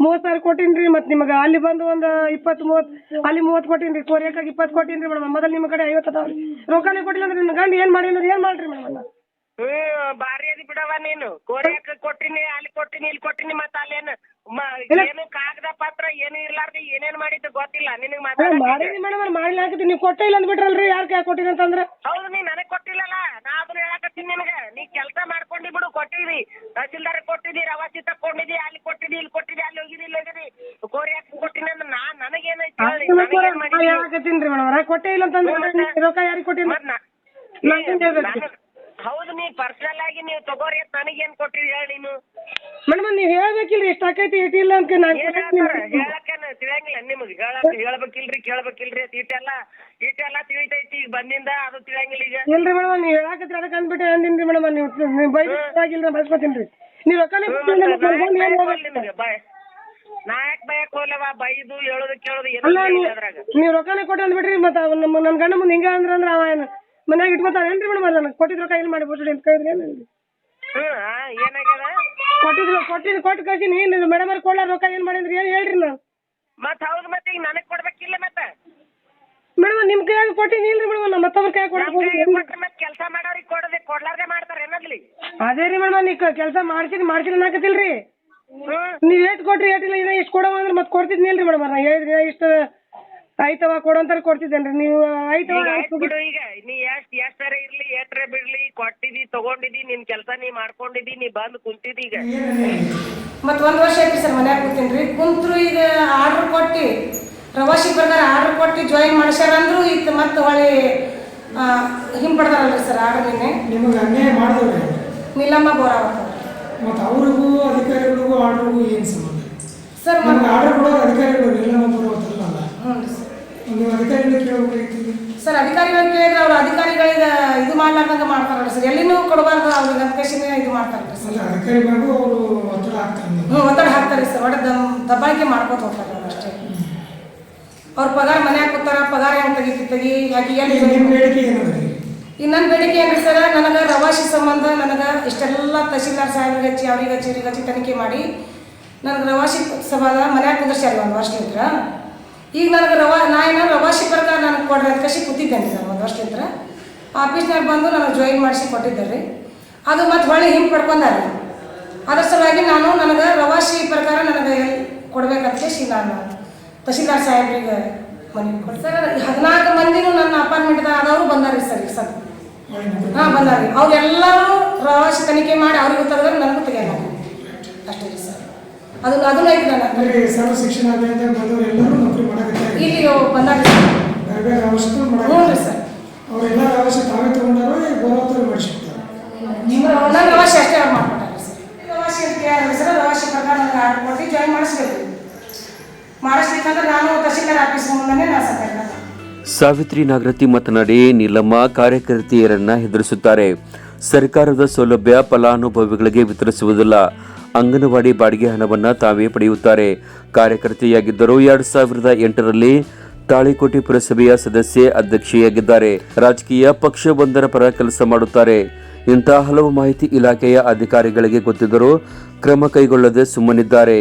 ಮೂವತ್ತು ಸಾವಿರ ಕೊಟ್ಟಿನ್ರಿ, ಮತ್ತೆ ನಿಮಗೆ ಅಲ್ಲಿ ಬಂದು ಒಂದು ಇಪ್ಪತ್ತು ಮೂವತ್ತು, ಅಲ್ಲಿ ಮೂವತ್ತು ಕೊಟ್ಟಿನ್ರಿ ಕೋರಿಯಕ್ಕಾಗಿ ಇಪ್ಪತ್ತು ಕೊಟ್ಟಿನ್ರಿ ಮೇಡಮ್. ಮೊದಲು ನಿಮ್ಮ ಕಡೆ ಐವತ್ತು ಅದಾವ ರೊಕ್ಕನೇ ಕೊಟ್ಟಿಲ್ಲ ಅಂದ್ರೆ ನಿಮ್ಮ ಗಂಡ ಏನು ಮಾಡಿ ಅಂದ್ರೆ ಏನು ಮಾಡ್ರಿ ಮೇಡಮ್ ಅದಿ ಬಿಡವ ನೀನು. ಕೋರಿಯಾಕ ಕೊಟ್ಟಿನಿ, ಅಲ್ಲಿ ಕೊಟ್ಟಿನಿ, ಇಲ್ಲಿ ಕೊಟ್ಟಿನಿ, ಮತ್ತೆ ಅಲ್ಲೇನು ಏನು ಕಾಗದ ಪತ್ರ ಏನು ಇರ್ಲಾರ್ದೆ ಏನೇನ್ ಮಾಡಿದ್ದು ಗೊತ್ತಿಲ್ಲ. ನಿನಗ್ ಮಾತಾಡ ಮಾಡಿರಿ ಮೇಡಮ್ ಮಾಡಿಲ್ಲ ಹಾಕಿದ್ರಿ ನೀವು ಕೊಟ್ಟೇ ಇಲ್ಲ ಅಂದ್ಬಿಟ್ರಲ್ರಿ ಯಾರು ಕೈ ಕೊಟ್ಟಿಲ್ಲ ಅಂತಂದ್ರೆ? ಹೌದು ನೀ ನನಗ್ ಕೊಟ್ಟಿಲ್ಲಲ್ಲ ನಾ ಅದನ್ನ ಹೇಳಕತ್ತೀನಿ ನಿನಗೆ. ನೀ ಕೆಲಸ ಮಾಡ್ಕೊಂಡಿ ಬಿಡು ಕೊಟ್ಟಿದಿ. ತಹಸೀಲ್ದಾರ್ ಕೊಟ್ಟಿದಿ ರವಾಸಿ ತಕೊಂಡಿದಿ ಅಲ್ಲಿ ಕೊಟ್ಟಿದಿ ಇಲ್ಲಿ ಕೊಟ್ಟಿದಿ ಅಲ್ಲಿ ಹೋಗಿದಿ ಇಲ್ಲಿ ಹೋಗಿದಿ. ಕೋರಿ ಹಾಕಿ ಕೊಟ್ಟಿನಿ ಅಂದ್ರೆ ನಾ ನನಗೆ ನನಗೇನೈತಿ ಹೇಳಕತ್ತೀನಿ ರೀ ಮೇಡಮ್ ಕೊಟ್ಟೇ ಇಲ್ಲ ಅಂತಂದ್ರೆ ರೊಕ್ಕ ಯಾರಿಗೆ ಕೊಟ್ಟಿಲ್ಲ ಹೌದು ನೀವು ಪರ್ಸನಲ್ ಆಗಿ ನೀವು ತಗೋರಿ ಅಂತ ನನಗೇನ್ ಕೊಟ್ಟಿರಿ ಹೇಳಿ ನೀನು? ಮೇಡಮ್ ನೀವು ಹೇಳ್ಬೇಕಿಲ್ರಿ ಎಷ್ಟು ಆಕೈತಿ ಇಟ್ಟಿಲ್ಲ ಅಂತ ನಾನು ಹೇಳಕ್ಕೇನ ತಿಳಿಯಂಗಿಲ್ಲ ನಿಮ್ಗೆ ಹೇಳಕ್ ಹೇಳ್ಬೇಕಿಲ್ರಿ ಕೇಳ್ಬೇಕಿಲ್ರಿ ಅಂತ ಇಟ್ಟೆಲ್ಲ ಇಟ್ಟೆಲ್ಲ ತಿಳಿತೈತಿ ಈಗ ಬಂದಿಂದ ಅದು ತಿಳಿಯಂಗಿಲ್ಲ ಈಗ. ಇಲ್ರಿ ಮೇಡಮ್ ನೀವು ಹೇಳಕತ್ರಿ ಅದಕ್ಕೆ ಅಂದ್ಬಿಟ್ಟು ಅಂದಿನ್ರಿ ಮೇಡಮ್ ನೀವು ನೀವು ಬಯಸ್ಕೊತೀನಿ ರೀ. ನೀವು ರೊಕ್ಕನೇ ನಿಮ್ಗೆ? ಬಾಯ್ ನಾ ಯಾಕೆ ಬಯಕ್ ಹೋಗ್ಲವ? ಬೈದು ಹೇಳೋದು ಕೇಳೋದು ಅಲ್ಲ ಅದ್ರಾಗ. ನೀವು ರೊಕ್ಕನೇ ಕೊಟ್ಟು ಅಂದ್ಬಿಟ್ರಿ ಮತ್ತೆ ನಮ್ಮ ನನ್ನ ಗಂಡ ಮುಂದೆ ಹಿಂಗ ಅಂದ್ರ ಅಂದ್ರೆ ಅವ ಏನು ಮನ್ಯಾಗ ಇಟ್ಕೊತಾರೇನ್ರಿ ಮೇಡಮ್ ಅಲ್ಲ ಕೊಟ್ಟಿದ್ ರೊಕ್ಕ ಏನ್ ಮಾಡಿ ಬಿಡ್ರಿ ಅಂತ ಕೇಳಿದ್ರಿ ಹ್ಮ್ ಆ, ಏನಾಗ್ಯದ? ಕೊಟ್ಟಿದ್ರು ಕೊಟ್ಟಿದ್ದು ಕೊಟ್ಟು ಕಳ್ಸಿನಿ ಏನು ಮೇಡಮ್ ಅವ್ರು ಕೊಡ್ಲಾರ ರೊಕ್ಕ ಏನು ಮಾಡಿದ್ರಿ ಏನು ಹೇಳ್ರಿ ನಾನು ಮತ್ ಹೌದು ಮತ್ತೆ ಈಗ ನನಗ್ ಕೊಡ್ಬೇಕಿಲ್ಲ ಮತ್ತೆ. ಮೇಡಮ್ ನಿಮ್ ಕೈಯಾಗ ಕೊಟ್ಟಿನಿ ಇಲ್ರಿ ಮೇಡಮ್? ನಮ್ಮ ಮತ್ತೊಬ್ರ ಕೈಯಾಗ ಮತ್ ಕೆಲಸ ಮಾಡೋರಿಗೆ ಕೊಡದೆ ಕೊಡ್ಲಾರ್ದೆ ಮಾಡ್ತಾರ ಏನದ್ಲಿ ಅದೇ ರೀ ಮೇಡಮ್ ನೀವು ಕೆಲಸ ಮಾಡ್ತೀನಿ ಮಾಡ್ಸಿರಿ ಅನ್ನಕತ್ತಿಲ್ರಿ? ನೀವ್ ಏಟ್ ಕೊಟ್ರಿ ಏಟಿಲ್ಲ ಇನ್ನ ಇಷ್ಟು ಕೊಡವ ಅಂದ್ರೆ ಮತ್ತೆ ಕೊಡ್ತಿದ್ನಿ ಇಲ್ರಿ ಮೇಡಮ್ ನಾ ಹೇಳಿದ್ರಿ ಇಷ್ಟು ಆಯ್ತವ ಕೊಡು ಅಂತಾರೆ ಕೊಡ್ತಿದ್ದೇನ್ರಿ. ನೀವು ಆಯ್ತವ ಈಗ ಆಯ್ತ್ ಬಿಡು. ಈಗ ನೀ ಎಷ್ಟ್ ಎಷ್ಟರ ಇರ್ಲಿ ಎಟ್ರೆ ಬಿಡ್ಲಿ ಕೊಟ್ಟಿದಿ ತಗೊಂಡಿದಿ ನಿನ್ ಕೆಲಸ ನೀ ಮಾಡ್ಕೊಂಡಿದಿ ನೀ ಬಂದ್ ಕುಂತಿದಿ ಈಗ. ಮತ್ ಒಂದು ವರ್ಷ ಐತಿ ಸರ್ ಮನ್ಯಾಗ ಕೂತೀನಿ ರೀ ಕುಂತ್ರು ಈಗ ಆರ್ಡರ್ ಕೊಟ್ಟಿ ಪ್ರವಾಸಿ ಪ್ರಕಾರ ಆರ್ಡರ್ ಕೊಟ್ಟಿ ಜಾಯಿನ್ ಮಾಡ್ಸ್ಯಾರ ಅಂದ್ರು ಈಗ ಮತ್ತೆ ಹೊಳಿ ಹಿಂಪಡ್ದಾರಲ್ರಿ ಸರ್ ಆರ್ಡರ್ ನಿನ್ನೆ. ನಿಮಗೆ ಅನ್ಯಾಯ ಮಾಡಿದವ್ರೆ? ನೀಲಮ್ಮ ಮತ್ತು ಅವ್ರಿಗೂ ಅಧಿಕಾರಿಗಳಿಗೂ ಆರ್ಡರ್ಗೂ ಏನು ಸಂಬಂಧ? ಸರ್ ಮತ್ತೆ ಆರ್ಡರ್ ಕೊಡೋರು ಅಧಿಕಾರಿಗಳು ಬರುತ್ತಲ್ಲ ಹ್ಞೂ ರೀ ಸರ್. ನೀವು ಅಧಿಕಾರಿಗಳು ಕೇಳಬೇಕಾಗಿತ್ತು ಸರ್ ಅಧಿಕಾರಿಗಳು ಕೇಳಿದ್ರೆ ಅವ್ರು ಅಧಿಕಾರಿಗಳಿಗೆ ಇದು ಮಾಡ್ಲಾರ್ದಂಗ ಮಾಡ್ತಾರಲ್ಲ ಸರ್. ಎಲ್ಲಿನೂ ಕೊಡಬಾರ್ದು ಅವ್ರಿಗೆ ಅಪ್ಲಿಕೇಶನ್ ಇದು ಮಾಡ್ತಾರಲ್ಲ ಸರ್. ಅವರು ಒತ್ತಡ ಆಗ್ತಾರೆ ಹ್ಞೂ ಒತ್ತಡ ಹಾಕ್ತಾರೆ ಸರ್. ಒಟ್ಟು ದಮ್ ದಬ್ಬಾಳಿಕೆ ಮಾಡ್ಕೊತ ಹೋಗ್ತಾರೆ ಅವ್ರು ಅಷ್ಟೇ. ಅವ್ರ ಪಗಾರ ಮನ್ಯಾಗ ಕೂತಾರ ಪಗಾರ ಹೆಂಗೆ ತೆಗಿತಿ ತೆಗಿ ಯಾಕೆ ಏನು ಬೇಡಿಕೆ ನನ್ನ ಬೇಡಿಕೆ ಏನ್ರಿ ಸರ್ ನನಗೆ ರವಾಸಿ ಸಂಬಂಧ ನನಗೆ ಇಷ್ಟೆಲ್ಲ ತಹಸೀಲ್ದಾರ್ ಸಾಹೇಬ್ರಿಗೆ ಹಚ್ಚಿ ಅವ್ರಿಗೆ ಹಚ್ಚಿ ಇವ್ರಿಗೆ ಹಚ್ಚಿ ತನಿಖೆ ಮಾಡಿ ನನಗೆ ರವಾಸಿ ಸಭಾದ ಮನ್ಯಾಗ ಕುಂದರ್ಸ್ಯಾರ ಒಂದು ವರ್ಷಲಿಂತ್ರ ಈಗ ನನಗೆ ರವಾ ನಾ ಏನೋ ರವಾ ಪ್ರಕಾರ ನನಗೆ ಕೊಡ್ರಿ ಅಂತ ಕಸಿ ಕೂತಿದ್ದೇನೆ ಸರ್ ಒಂದು ವರ್ಷಲಿಂತ್ರ ಆಫೀಸ್ನಾಗ ಬಂದು ನನಗೆ ಜಾಯಿನ್ ಮಾಡಿಸಿ ಕೊಟ್ಟಿದ್ದಾರೆ. ರೀ ಅದು ಮತ್ತೆ ಹೊಳ್ಳಿ ಹಿಂಗೆ ಪಡ್ಕೊಂಡಾರೆ. ಅದ್ರ ಸಲುವಾಗಿ ನಾನು ನನಗೆ ರವಾಶಿ ಪ್ರಕಾರ ನನಗೆ ಕೊಡ್ಬೇಕಂತ ಕೇಸಿ ನಾನು ತಹಸೀಲ್ದಾರ್ ಸಾಹೇಬ್ರಿಗೆ ಮನವಿ ಕೊಡಿ ಸರ್ ಹದಿನಾಲ್ಕು ಮಂದಿನೂ ನನ್ನ ಅಪಾರ್ಟ್ಮೆಂಟ್ದಾಗ ಆದವರು ಬಂದಾರಿ ಸರ್ ಈಗ ಸರ್. ಹಾಂ, ಬಂದಾರಿ. ಅವ್ರೆಲ್ಲರೂ ಪ್ರವಾಸಿ ತನಿಖೆ ಮಾಡಿ ಅವ್ರಿಗೆ ಗೊತ್ತಾದ್ರೆ ನನಗೂ ತೆಗೆಯಲ್ಲ ಅಷ್ಟೇ ರೀ ಸರ್. ಅದು ಅದನ್ನ ನನ್ನ ಹತ್ರ. ಅಂದರೆ ಸರ್ವ ಶಿಕ್ಷಣ ಅಂತ ಬಂದವರು ಎಲ್ಲರೂ ನೌಕರಿ ಮಾಡಕತ್ತಾರೆ ಇಲ್ಲಿ ಬಂದಾಗ ಸರ್. ಬೇರೆ ಅವಶ್ಯಕ ಮಾಡಕ್ಕೆ ಸರ್. ಅವರೆಲ್ಲ ಅವಶ್ಯ ತಾವೇ ತಗೊಂಡಾರೋ ಈ ಗೋವಾತ್ರ ಮಾಡಿಸ್ಕೊಡ್ತಾರೆ ನನ್ನ ರವಾಸಿ ಅಷ್ಟೇ ಮಾಡ್ಕೊಟ್ಟಾರೆ ಸರ್. ಅವಶ್ಯ ಅಂತ ಕೇಳಿದ್ರೆ ಸರ್ ರವಾಸಿ ಪ್ರಕಾರ ನನಗೆ ಆರ್ಡರ್ ಕೊಟ್ಟು ಜಾಯಿನ್ ಮಾಡಿಸ್ಬೇಕು. ಮಾಡಿಸ್ಬೇಕಂದ್ರೆ ನಾನು ತಹಸೀಲ್ದಾರ್ ಆಫೀಸ್ ಮುಂದೆ ನಾ ಸತ್ಯಾಗ್ರಹ ಸಾವಿತ್ರಿ ನಾಗರತಿ ಮಾತನಾಡಿ ನೀಲಮ್ಮ ಕಾರ್ಯಕರ್ತೆಯರನ್ನ ಹೆದರಿಸುತ್ತಾರೆ. ಸರ್ಕಾರದ ಸೌಲಭ್ಯ ಫಲಾನುಭವಿಗಳಿಗೆ ವಿತರಿಸುವುದಿಲ್ಲ. ಅಂಗನವಾಡಿ ಬಾಡಿಗೆ ಹಣವನ್ನು ತಾವೇ ಪಡೆಯುತ್ತಾರೆ. ಕಾರ್ಯಕರ್ತೆಯಾಗಿದ್ದರು ಎರಡ್ ಸಾವಿರದ ಎಂಟರಲ್ಲಿ ತಾಳಿಕೋಟೆ ಪುರಸಭೆಯ ಸದಸ್ಯೆ ಅಧ್ಯಕ್ಷೆಯಾಗಿದ್ದಾರೆ. ರಾಜಕೀಯ ಪಕ್ಷವೊಂದರ ಪರ ಕೆಲಸ ಮಾಡುತ್ತಾರೆ. ಇಂತಹ ಹಲವು ಮಾಹಿತಿ ಇಲಾಖೆಯ ಅಧಿಕಾರಿಗಳಿಗೆ ಗೊತ್ತಿದ್ದರೂ ಕ್ರಮ ಕೈಗೊಳ್ಳದೆ ಸುಮ್ಮನಿದ್ದಾರೆ.